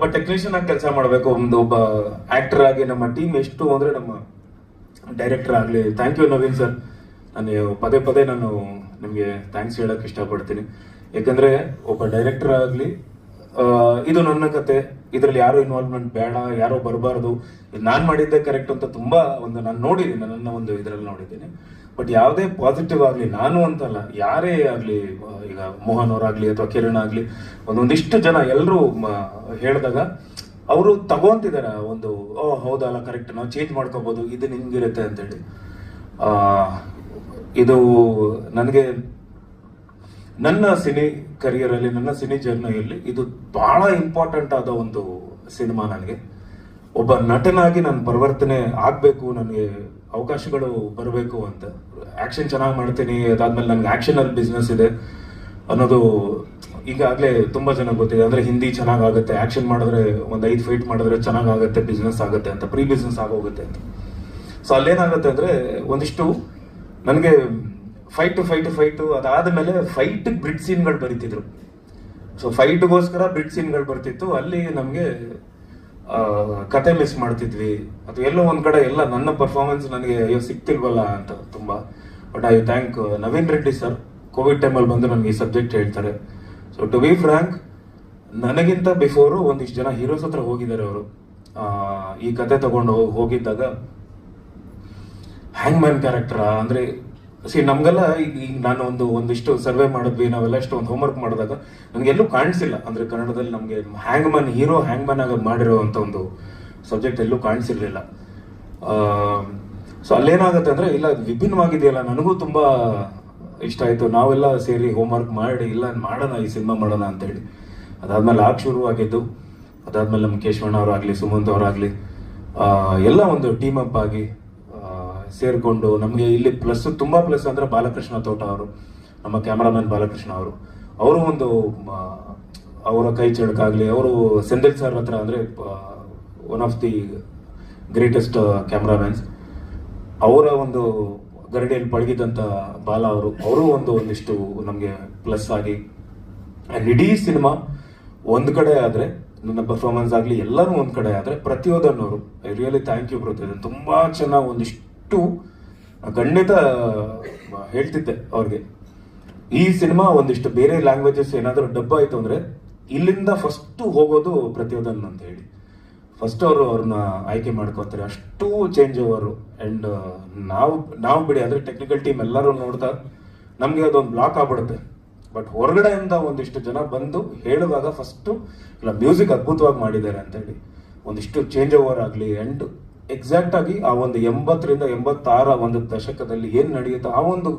ಒಬ್ಬ ಟೆಕ್ನಿಷಿಯನ್ ಆಗಿ ಕೆಲಸ ಮಾಡಬೇಕು, ಒಂದು ಒಬ್ಬ ಆಕ್ಟರ್ ಆಗಿ ನಮ್ಮ ಟೀಮ್ ಎಷ್ಟು ಅಂದ್ರೆ ನಮ್ಮ ಡೈರೆಕ್ಟರ್ ಆಗಲಿ. ಥ್ಯಾಂಕ್ ಯು ನವೀನ್ ಸರ್ ನಾನು ಪದೇ ಪದೇ ನಾನು ನಿಮಗೆ ಥ್ಯಾಂಕ್ಸ್ ಹೇಳಕ್ ಇಷ್ಟಪಡ್ತೀನಿ. ಯಾಕಂದ್ರೆ ಒಬ್ಬ ಡೈರೆಕ್ಟರ್ ಆಗಲಿ ಇದು ನನ್ನ ಕತೆ. ಇದರಲ್ಲಿ ಯಾರು ಇನ್ವಾಲ್ವ್ಮೆಂಟ್ ಬೇಡ, ಯಾರೋ ಬರಬಾರ್ದು. ನಾನು ಮಾಡಿದ್ದೆ ಕರೆಕ್ಟ್ ಅಂತ ತುಂಬಾ ಒಂದು ನಾನು ನೋಡಿದ್ದೀನಿ, ನನ್ನ ಒಂದು ಇದರಲ್ಲಿ ನೋಡಿದ್ದೀನಿ. ಬಟ್ ಯಾವುದೇ ಪಾಸಿಟಿವ್ ಆಗಲಿ, ನಾನು ಅಂತಲ್ಲ, ಯಾರೇ ಆಗಲಿ, ಈಗ ಮೋಹನ್ ಅವರಾಗಲಿ ಅಥವಾ ಕಿರಣ್ ಆಗಲಿ, ಒಂದೊಂದಿಷ್ಟು ಜನ ಎಲ್ಲರೂ ಹೇಳಿದಾಗ ಅವರು ತಗೊಂತಿದ್ದಾರೆ ಒಂದು, ಓ, ಹೌದಲ್ಲ ಕರೆಕ್ಟ್ ನಾವು ಚೇಂಜ್ ಮಾಡ್ಕೋಬೋದು, ಇದು ನಿಮ್ಗಿರುತ್ತೆ ಅಂತೇಳಿ. ಇದು ನನಗೆ, ನನ್ನ ಸಿನಿ ಕರಿಯರಲ್ಲಿ ನನ್ನ ಸಿನಿ ಜರ್ನಿಯಲ್ಲಿ ಇದು ಬಹಳ ಇಂಪಾರ್ಟೆಂಟ್ ಆದ ಒಂದು ಸಿನಿಮಾ ನನಗೆ. ಒಬ್ಬ ನಟನಾಗಿ ನಾನು ಪರಿವರ್ತನೆ ಆಗಬೇಕು, ನನಗೆ ಅವಕಾಶಗಳು ಬರಬೇಕು ಅಂತ. ಆಕ್ಷನ್ ಚೆನ್ನಾಗಿ ಮಾಡ್ತೀನಿ, ಅದಾದ್ಮೇಲೆ ನನಗೆ ಆಕ್ಷನ್ ಅಲ್ಲಿ ಬಿಸ್ನೆಸ್ ಇದೆ ಅನ್ನೋದು ಈಗಾಗಲೇ ತುಂಬಾ ಜನ ಗೊತ್ತಿದೆ. ಅಂದ್ರೆ ಹಿಂದಿ ಚೆನ್ನಾಗಾಗುತ್ತೆ ಆಗುತ್ತೆ ಆಕ್ಷನ್ ಮಾಡಿದ್ರೆ ಒಂದು ಐದು ಫೈಟ್ ಮಾಡಿದ್ರೆ ಚೆನ್ನಾಗಾಗುತ್ತೆ ಬಿಸ್ನೆಸ್ ಆಗುತ್ತೆ ಅಂತ ಪ್ರೀ ಬಿಸ್ನೆಸ್ ಆಗೋಗುತ್ತೆ ಅಂತ. ಸೊ ಅಲ್ಲೇನಾಗುತ್ತೆ ಅಂದ್ರೆ ಒಂದಿಷ್ಟು ನನಗೆ ಫೈಟ್ ಫೈಟ್ ಫೈಟ್ ಅದಾದ್ಮೇಲೆ ಫೈಟ್ ಬ್ರಿಡ್ ಸೀನ್ಗಳು ಬರೀತಿದ್ರು. ಸೊ ಫೈಟ್ಗೋಸ್ಕರ ಬ್ರಿಡ್ ಸೀನ್ಗಳು ಬರ್ತಿತ್ತು. ಅಲ್ಲಿ ನಮಗೆ ಕತೆ ಮಿಸ್ ಮಾಡ್ತಿದ್ವಿ. ಅಥವಾ ಎಲ್ಲೋ ಒಂದ್ ಕಡೆ ಎಲ್ಲ ನನ್ನ ಪರ್ಫಾರ್ಮೆನ್ಸ್ ನನಗೆ ಅಯ್ಯೋ ಸಿಕ್ತಿಲ್ವಲ್ಲ ಅಂತ ತುಂಬಾ. But I thank Naveen Reddy sir covid ಟೈಮಲ್ಲಿ ಬಂದು ನನಗೆ ಈ ಸಬ್ಜೆಕ್ಟ್ ಹೇಳ್ತಾರೆ. ಸೊ ಟು ಬಿ ಫ್ರಾಂಕ್ ನನಗಿಂತ ಬಿಫೋರು ಒಂದಿಷ್ಟು ಜನ ಹೀರೋಸ್ ಹತ್ರ ಹೋಗಿದ್ದಾರೆ ಅವರು. ಈ ಕತೆ ತಗೊಂಡು ಹೋಗಿದ್ದಾಗ ಹ್ಯಾಂಗ್ ಮ್ಯಾನ್ ಕ್ಯಾರೆಕ್ಟರ್ ಅಂದ್ರೆ ಸಿ ನಮ್ಗೆಲ್ಲ ಈಗ ಈಗ ನಾನು ಒಂದು ಒಂದಿಷ್ಟು ಸರ್ವೆ ಮಾಡಿದ್ವಿ, ನಾವೆಲ್ಲ ಇಷ್ಟು ಒಂದು ಹೋಮ್ವರ್ಕ್ ಮಾಡಿದಾಗ ನಮ್ಗೆಲ್ಲೂ ಕಾಣಿಸಿಲ್ಲ. ಅಂದ್ರೆ ಕನ್ನಡದಲ್ಲಿ ನಮಗೆ hangman hero hangman ಆಗಿ ಮಾಡಿರೋವಂಥ ಒಂದು ಸಬ್ಜೆಕ್ಟ್ ಎಲ್ಲೂ ಕಾಣಿಸಿರ್ಲಿಲ್ಲ. ಸೊ ಅಲ್ಲೇನಾಗುತ್ತೆ ಅಂದ್ರೆ, ಇಲ್ಲ ವಿಭಿನ್ನವಾಗಿದೆಯಲ್ಲ, ನನಗೂ ತುಂಬಾ ಇಷ್ಟ ಆಯ್ತು. ನಾವೆಲ್ಲ ಸೇರಿ ಹೋಮ್ವರ್ಕ್ ಮಾಡಿ, ಇಲ್ಲ, ಮಾಡೋಣ, ಈ ಸಿನಿಮಾ ಮಾಡೋಣ ಅಂತ ಹೇಳಿ ಅದಾದ್ಮೇಲೆ ಆಗ ಶುರು ಆಗಿದ್ದು ಅದಾದ್ಮೇಲೆ ನಮ್ಮ ಕೇಶವಣ್ಣ ಅವರಾಗ್ಲಿ, ಸುಮಂತ್ ಅವರಾಗಲಿ ಎಲ್ಲ ಒಂದು ಟೀಮ್ ಅಪ್ ಆಗಿ ಸೇರ್ಕೊಂಡು ನಮಗೆ ಇಲ್ಲಿ ಪ್ಲಸ್ ತುಂಬಾ ಪ್ಲಸ್ ಅಂದ್ರೆ ಬಾಲಕೃಷ್ಣ ತೋಟ ಅವರು, ನಮ್ಮ ಕ್ಯಾಮರಾಮನ್ ಬಾಲಕೃಷ್ಣ ಅವರು. ಅವರು ಒಂದು ಅವರ ಕೈ ಚಳಕಾಗ್ಲಿ, ಅವರು ಸೆಂದಿಲ್ ಸರ್ ಹತ್ರ ಅಂದ್ರೆ one of the greatest cameramans ಅವರ ಒಂದು ಗರಡಿಯಲ್ಲಿ ಪಳಗಿದಂತ ಬಾಲ ಅವರು. ಅವರು ಒಂದು ಒಂದಿಷ್ಟು ನಮಗೆ ಪ್ಲಸ್ ಆಗಿ ಆ್ಯಂಡ್ ಇಡೀ ಸಿನಿಮಾ ಒಂದು ಕಡೆ ಆದ್ರೆ, ನನ್ನ ಪರ್ಫಾರ್ಮೆನ್ಸ್ ಆಗಲಿ ಎಲ್ಲರೂ ಒಂದು ಕಡೆ ಆದ್ರೆ ಅವರು I really thank you brother ತುಂಬಾ ಚೆನ್ನಾಗಿ ಒಂದಿಷ್ಟು ಖಂಡಿತ ಹೇಳ್ತಿದ್ದೆ ಅವ್ರಿಗೆ. ಈ ಸಿನಿಮಾ ಒಂದಿಷ್ಟು ಬೇರೆ ಲ್ಯಾಂಗ್ವೇಜಸ್ ಏನಾದರೂ ಡಬ್ ಆಯ್ತು ಅಂದ್ರೆ ಇಲ್ಲಿಂದ ಫಸ್ಟ್ ಹೋಗೋದು ಪ್ರತಿಯೊಂದನ್ ಅಂತ ಹೇಳಿ. ಫಸ್ಟ್ ಅವರು ಅವ್ರನ್ನ ಆಯ್ಕೆ ಮಾಡ್ಕೋತಾರೆ. ಅಷ್ಟು ಚೇಂಜ್ ಓವರು ಅಂಡ್ ನಾವು ನಾವು ಬಿಡಿ, ಅಂದ್ರೆ ಟೆಕ್ನಿಕಲ್ ಟೀಮ್ ಎಲ್ಲರೂ ನೋಡ್ತಾ ನಮಗೆ ಅದೊಂದು ಬ್ಲಾಕ್ ಆಗ್ಬಿಡುತ್ತೆ. ಬಟ್ ಹೊರಗಡೆಯಿಂದ ಒಂದಿಷ್ಟು ಜನ ಬಂದು ಹೇಳುವಾಗ ಫಸ್ಟ್ ಇಲ್ಲ ಮ್ಯೂಸಿಕ್ ಅದ್ಭುತವಾಗಿ ಮಾಡಿದ್ದಾರೆ ಅಂತ ಹೇಳಿ ಒಂದಿಷ್ಟು ಚೇಂಜ್ ಓವರ್ ಆಗಲಿ ಅಂಡ್ ಎಕ್ಸಾಕ್ಟ್ ಆಗಿ ಆ ಒಂದು ಎಂಬತ್ತರಿಂದ ಎಂಬತ್ತಾರ ಒಂದು ದಶಕದಲ್ಲಿ ಏನು ನಡೆಯುತ್ತೋ ಆ ಒಂದು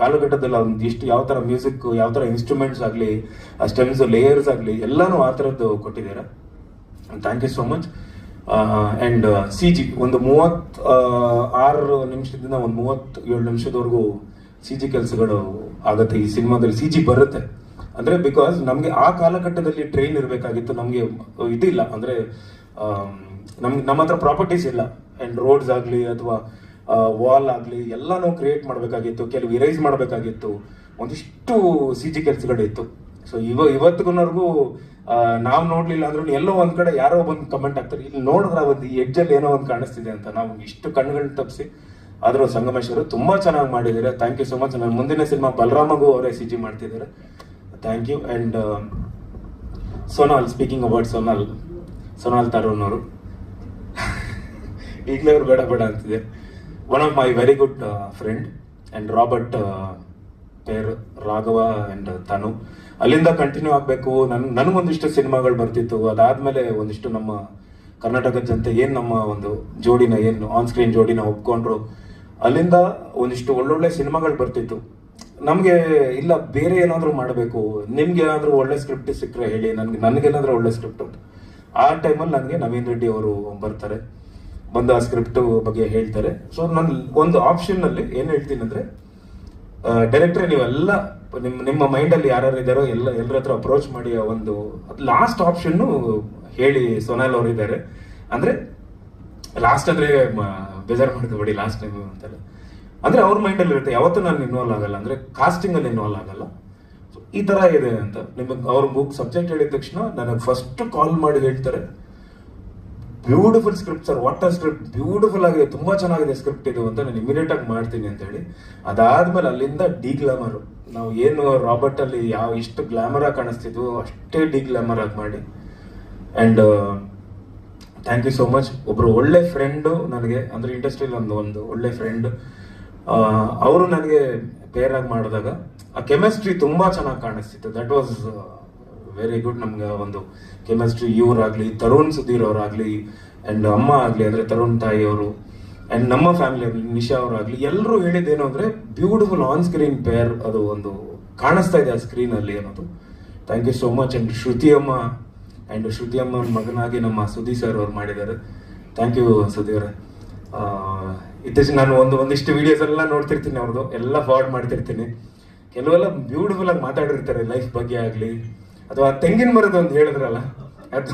ಕಾಲಘಟ್ಟದಲ್ಲಿ ಒಂದಿಷ್ಟು ಯಾವ ಥರ ಮ್ಯೂಸಿಕ್ ಯಾವ ಥರ ಇನ್ಸ್ಟ್ರೂಮೆಂಟ್ಸ್ ಆಗಲಿ, ಆ ಸ್ಟೆಮ್ಸ್ ಲೇಯರ್ಸ್ ಆಗಲಿ ಎಲ್ಲಾನು ಆ ಥರದ್ದು ಕೊಟ್ಟಿದ್ದೀರ. Thank you so much and C G ಒಂದು ಮೂವತ್ ಆರು ನಿಮಿಷದಿಂದ ಒಂದು ಮೂವತ್ ಏಳು ನಿಮಿಷದವರೆಗೂ ಸಿ ಜಿ ಕೆಲಸಗಳು ಆಗುತ್ತೆ. ಈ ಸಿನಿಮಾದಲ್ಲಿ ಸಿ ಜಿ ಬರುತ್ತೆ. ಅಂದ್ರೆ ಬಿಕಾಸ್ ನಮಗೆ ಆ ಕಾಲಘಟ್ಟದಲ್ಲಿ ಟ್ರೈನ್ ಇರಬೇಕಾಗಿತ್ತು. ನಮಗೆ ಇದಿಲ್ಲ ಅಂದ್ರೆ ನಮ್ಗೆ ನಮ್ಮ ಹತ್ರ ಪ್ರಾಪರ್ಟೀಸ್ ಇಲ್ಲ. ಅಂಡ್ ರೋಡ್ಸ್ ಆಗಲಿ ಅಥವಾ ವಾಲ್ ಆಗಲಿ ಎಲ್ಲಾನು ಕ್ರಿಯೇಟ್ ಮಾಡಬೇಕಾಗಿತ್ತು, ಕೆಲವು ಇರೈಸ್ ಮಾಡಬೇಕಾಗಿತ್ತು. ಒಂದಿಷ್ಟು ಸಿ ಜಿ ಕೆಲಸಗಳಿತ್ತು. ಸೊ ಇವ ಇವತ್ತಿಗೂ ನಾವು ನೋಡ್ಲಿಲ್ಲ ಅಂದ್ರೂ ಎಲ್ಲೋ ಒಂದ್ ಕಡೆ ಯಾರೋ ಬಂದು ಕಮೆಂಟ್ ಆಗ್ತಾರೆ ಇಲ್ಲಿ ನೋಡಿದ್ರೆ ಒಂದು ಎಡ್ಜಲ್ಲಿ ಏನೋ ಒಂದು ಕಾಣಿಸ್ತಿದೆ ಅಂತ. ನಾವು ಇಷ್ಟು ಕಣ್ಣುಗಳನ್ನ ತಪ್ಪಿಸಿ ಆದರೂ ಸಂಗಮೇಶ್ವರು ತುಂಬಾ ಚೆನ್ನಾಗಿ ಮಾಡಿದ್ದಾರೆ. ಥ್ಯಾಂಕ್ ಯು ಸೊ ಮಚ್ ನನ್ನ ಮುಂದಿನ ಸಿನಿಮಾ ಬಲರಾಮಗೂ ಅವರೇ ಸಿ ಜಿ ಮಾಡ್ತಿದ್ದಾರೆ thank you and Sonal speaking about Sonal Sonal Tarun ಅವರು ಈಗಲೇ ಅವ್ರು ಬೇಡ ಬೇಡ ಅಂತಿದೆ. One of my very good friend and Robert pair Raghava and Tanu ಅಲ್ಲಿಂದ ಕಂಟಿನ್ಯೂ ಆಗಬೇಕು. ನನ್, ನನಗೊಂದಿಷ್ಟು ಸಿನಿಮಾಗಳು ಬರ್ತಿತ್ತು. ಅದಾದಮೇಲೆ ಒಂದಿಷ್ಟು ನಮ್ಮ ಕರ್ನಾಟಕದ ಜನತೆ ಏನು ನಮ್ಮ ಒಂದು ಜೋಡಿನ ಏನು ಆನ್ ಸ್ಕ್ರೀನ್ ಜೋಡಿನ ಒಪ್ಕೊಂಡ್ರು. ಅಲ್ಲಿಂದ ಒಂದಿಷ್ಟು ಒಳ್ಳೊಳ್ಳೆ ಸಿನಿಮಾಗಳು ಬರ್ತಿತ್ತು. ನಮಗೆ ಇಲ್ಲ, ಬೇರೆ ಏನಾದರೂ ಮಾಡಬೇಕು. ನಿಮ್ಗೆ ಏನಾದರೂ ಒಳ್ಳೆ ಸ್ಕ್ರಿಪ್ಟ್ ಸಿಕ್ಕರೆ ಹೇಳಿ. ನನಗೆ, ನನಗೇನಾದರೂ ಒಳ್ಳೆ ಸ್ಕ್ರಿಪ್ಟ್ ಆ ಟೈಮಲ್ಲಿ ನನಗೆ ನವೀನ್ ರೆಡ್ಡಿ ಅವರು ಬರ್ತಾರೆ. ಬಂದು ಆ ಸ್ಕ್ರಿಪ್ಟ್ ಬಗ್ಗೆ ಹೇಳ್ತಾರೆ. ಸೊ ನಾನು ಒಂದು ಆಪ್ಷನ್ ಅಲ್ಲಿ ಏನ್ ಹೇಳ್ತೀನಿ ಅಂದ್ರೆ ಡೈರೆಕ್ಟರ್ ನೀವೆಲ್ಲ ನಿಮ್ಮ ನಿಮ್ಮ ಮೈಂಡ್ ಅಲ್ಲಿ ಯಾರ್ಯಾರು ಇದ್ದಾರೋ ಎಲ್ಲ ಎಲ್ಲರ ಹತ್ರ ಅಪ್ರೋಚ್ ಮಾಡಿ ಒಂದು ಲಾಸ್ಟ್ ಆಪ್ಷನ್ ಹೇಳಿ ಸೊನಾಲ್ ಅವರು ಇದ್ದಾರೆ ಅಂದ್ರೆ ಲಾಸ್ಟ್ ಅಂದ್ರೆ ಬೇಜಾರು ಬೇಜಾರು ಬಿಡಿ ಲಾಸ್ಟ್ ಟೈಮ್ ಅಂತಾರೆ. ಅಂದ್ರೆ ಅವ್ರ ಮೈಂಡ್ ಅಲ್ಲಿ ಇರುತ್ತೆ, ಯಾವತ್ತೂ ನಾನು ಇನ್ವಾಲ್ವ್ ಆಗಲ್ಲ. ಅಂದ್ರೆ ಕಾಸ್ಟಿಂಗ್ ಅಲ್ಲಿ ಇನ್ವಾಲ್ವ್ ಆಗಲ್ಲ. ಈ ತರ ಇದೆ ಅಂತ. ನಿಮಗೆ ಅವ್ರ ಬುಕ್ ಸಬ್ಜೆಕ್ಟ್ ಹೇಳಿದ ತಕ್ಷಣ ನನಗೆ ಫಸ್ಟ್ ಕಾಲ್ ಮಾಡಿ ಹೇಳ್ತಾರೆ. Beautiful script sir water script beautiful ಆಗಿದೆ. ತುಂಬಾ ಚೆನ್ನಾಗಿದೆ ಸ್ಕ್ರಿಪ್ಟ್ ಇದು ಅಂತ ನಾನು ಇಮಿಡಿಯೇಟ್ ಆಗಿ ಮಾಡ್ತೀನಿ ಅಂತ ಹೇಳಿ. ಅದಾದ್ಮೇಲೆ ಅಲ್ಲಿಂದ ಡಿ ಗ್ಲಾಮರ್ ನಾವು ಏನು ರಾಬರ್ಟ್ ಅಲ್ಲಿ ಯಾವ ಎಷ್ಟು ಗ್ಲಾಮರ್ ಆಗಿ ಕಾಣಿಸ್ತಿದ್ವು ಅಷ್ಟೇ ಡಿ ಗ್ಲಾಮರ್ ಆಗಿ ಮಾಡಿ. And thank you so much ಒಬ್ರು ಒಳ್ಳೆ ಫ್ರೆಂಡು ನನಗೆ, ಅಂದ್ರೆ ಇಂಡಸ್ಟ್ರಿಯಲ್ಲಿ ಒಂದು ಒಂದು ಒಳ್ಳೆ ಫ್ರೆಂಡ್ ಅವರು ನನಗೆ ಪೇರ್ ಆಗಿ ಮಾಡಿದಾಗ, ಆ ಕೆಮಿಸ್ಟ್ರಿ ತುಂಬಾ ಚೆನ್ನಾಗಿ ಕಾಣಿಸ್ತಿತ್ತು. ದಟ್ ವಾಸ್ ವೆರಿ ಗುಡ್ ನಮ್ಗೆ ಒಂದು ಕೆಮಿಸ್ಟ್ರಿ ಇವರಾಗ್ಲಿ, ತರುಣ್ ಸುಧೀರ್ ಅವರಾಗ್ಲಿ ಅಂಡ್ ಅಮ್ಮ ಆಗ್ಲಿ, ಅಂದ್ರೆ ತರುಣ್ ತಾಯಿ ಅವರು ಅಂಡ್ ನಮ್ಮ ಫ್ಯಾಮಿಲಿ ನಿಶಾ ಅವರಾಗ್ಲಿ ಎಲ್ಲರೂ ಹೇಳಿದ್ದೇನು ಅಂದ್ರೆ ಬ್ಯೂಟಿಫುಲ್ ಆನ್ ಸ್ಕ್ರೀನ್ ಪೇರ್ ಅದು ಒಂದು ಕಾಣಿಸ್ತಾ ಇದೆ ಆ ಸ್ಕ್ರೀನ್ ಅಲ್ಲಿ ಅನ್ನೋದು. Thank you so much and Shruti ಅಮ್ಮ ಅಂಡ್ ಶ್ರುತಿ ಅಮ್ಮ ಮಗನಾಗಿ ನಮ್ಮ ಸುಧಿ ಸರ್ ಅವ್ರು ಮಾಡಿದ್ದಾರೆ. Thank you Sudheer. ಇತ್ತೀಚೆಗೆ ನಾನು ಒಂದು ಒಂದಿಷ್ಟು ವಿಡಿಯೋಸ್ ಎಲ್ಲ ನೋಡ್ತಿರ್ತೀನಿ ಅವ್ರದ್ದು ಎಲ್ಲ ಫಾರ್ವರ್ಡ್ ಮಾಡ್ತಿರ್ತೀನಿ. ಕೆಲವೆಲ್ಲ ಬ್ಯೂಟಿಫುಲ್ ಆಗಿ ಮಾತಾಡಿರ್ತಾರೆ ಲೈಫ್ ಬಗ್ಗೆ ಆಗ್ಲಿ. ಅಥವಾ ತೆಂಗಿನ ಮರದ ಒಂದು ಹೇಳಿದ್ರಲ್ಲ, ಅದು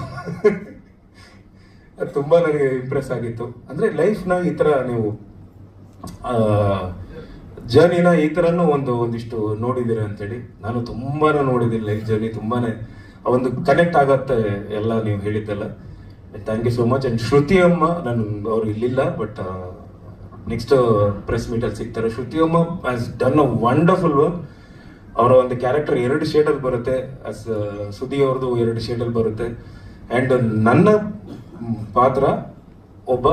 ಅದು ತುಂಬಾ ನನಗೆ ಇಂಪ್ರೆಸ್ ಆಗಿತ್ತು. ಅಂದ್ರೆ ಲೈಫ್ನ ಈ ತರ ನೀವು ಜರ್ನಿನ ಈ ತರನು ಒಂದು, ಒಂದಿಷ್ಟು ನೋಡಿದ್ದೀರ ಅಂತೇಳಿ. ನಾನು ತುಂಬಾ ನೋಡಿದ್ದೀನಿ ಲೈಫ್ ಜರ್ನಿ ತುಂಬಾನೇ ಆ ಒಂದು ಕನೆಕ್ಟ್ ಆಗತ್ತೆ ಎಲ್ಲ ನೀವು ಹೇಳಿದ್ದೆಲ್ಲ. Thank you so much and Shruti ಅಮ್ಮ, ನಾನು, ಅವ್ರು ಇಲ್ಲಿಲ್ಲ ಬಟ್ ನೆಕ್ಸ್ಟ್ ಪ್ರೆಸ್ ಮೀಟಲ್ಲಿ ಸಿಗ್ತಾರೆ. ಶ್ರುತಿ ಅಮ್ಮ has done a wonderful work ಅವರ ಒಂದು ಕ್ಯಾರೆಕ್ಟರ್ ಎರಡು ಶೇಡಲ್ಲಿ ಬರುತ್ತೆ. ಅಸ್ ಸುದಿ ಅವ್ರದ್ದು ಎರಡು ಶೇಡಲ್ಲಿ ಬರುತ್ತೆ. ಅಂಡ್ ನನ್ನ ಪಾತ್ರ ಒಬ್ಬ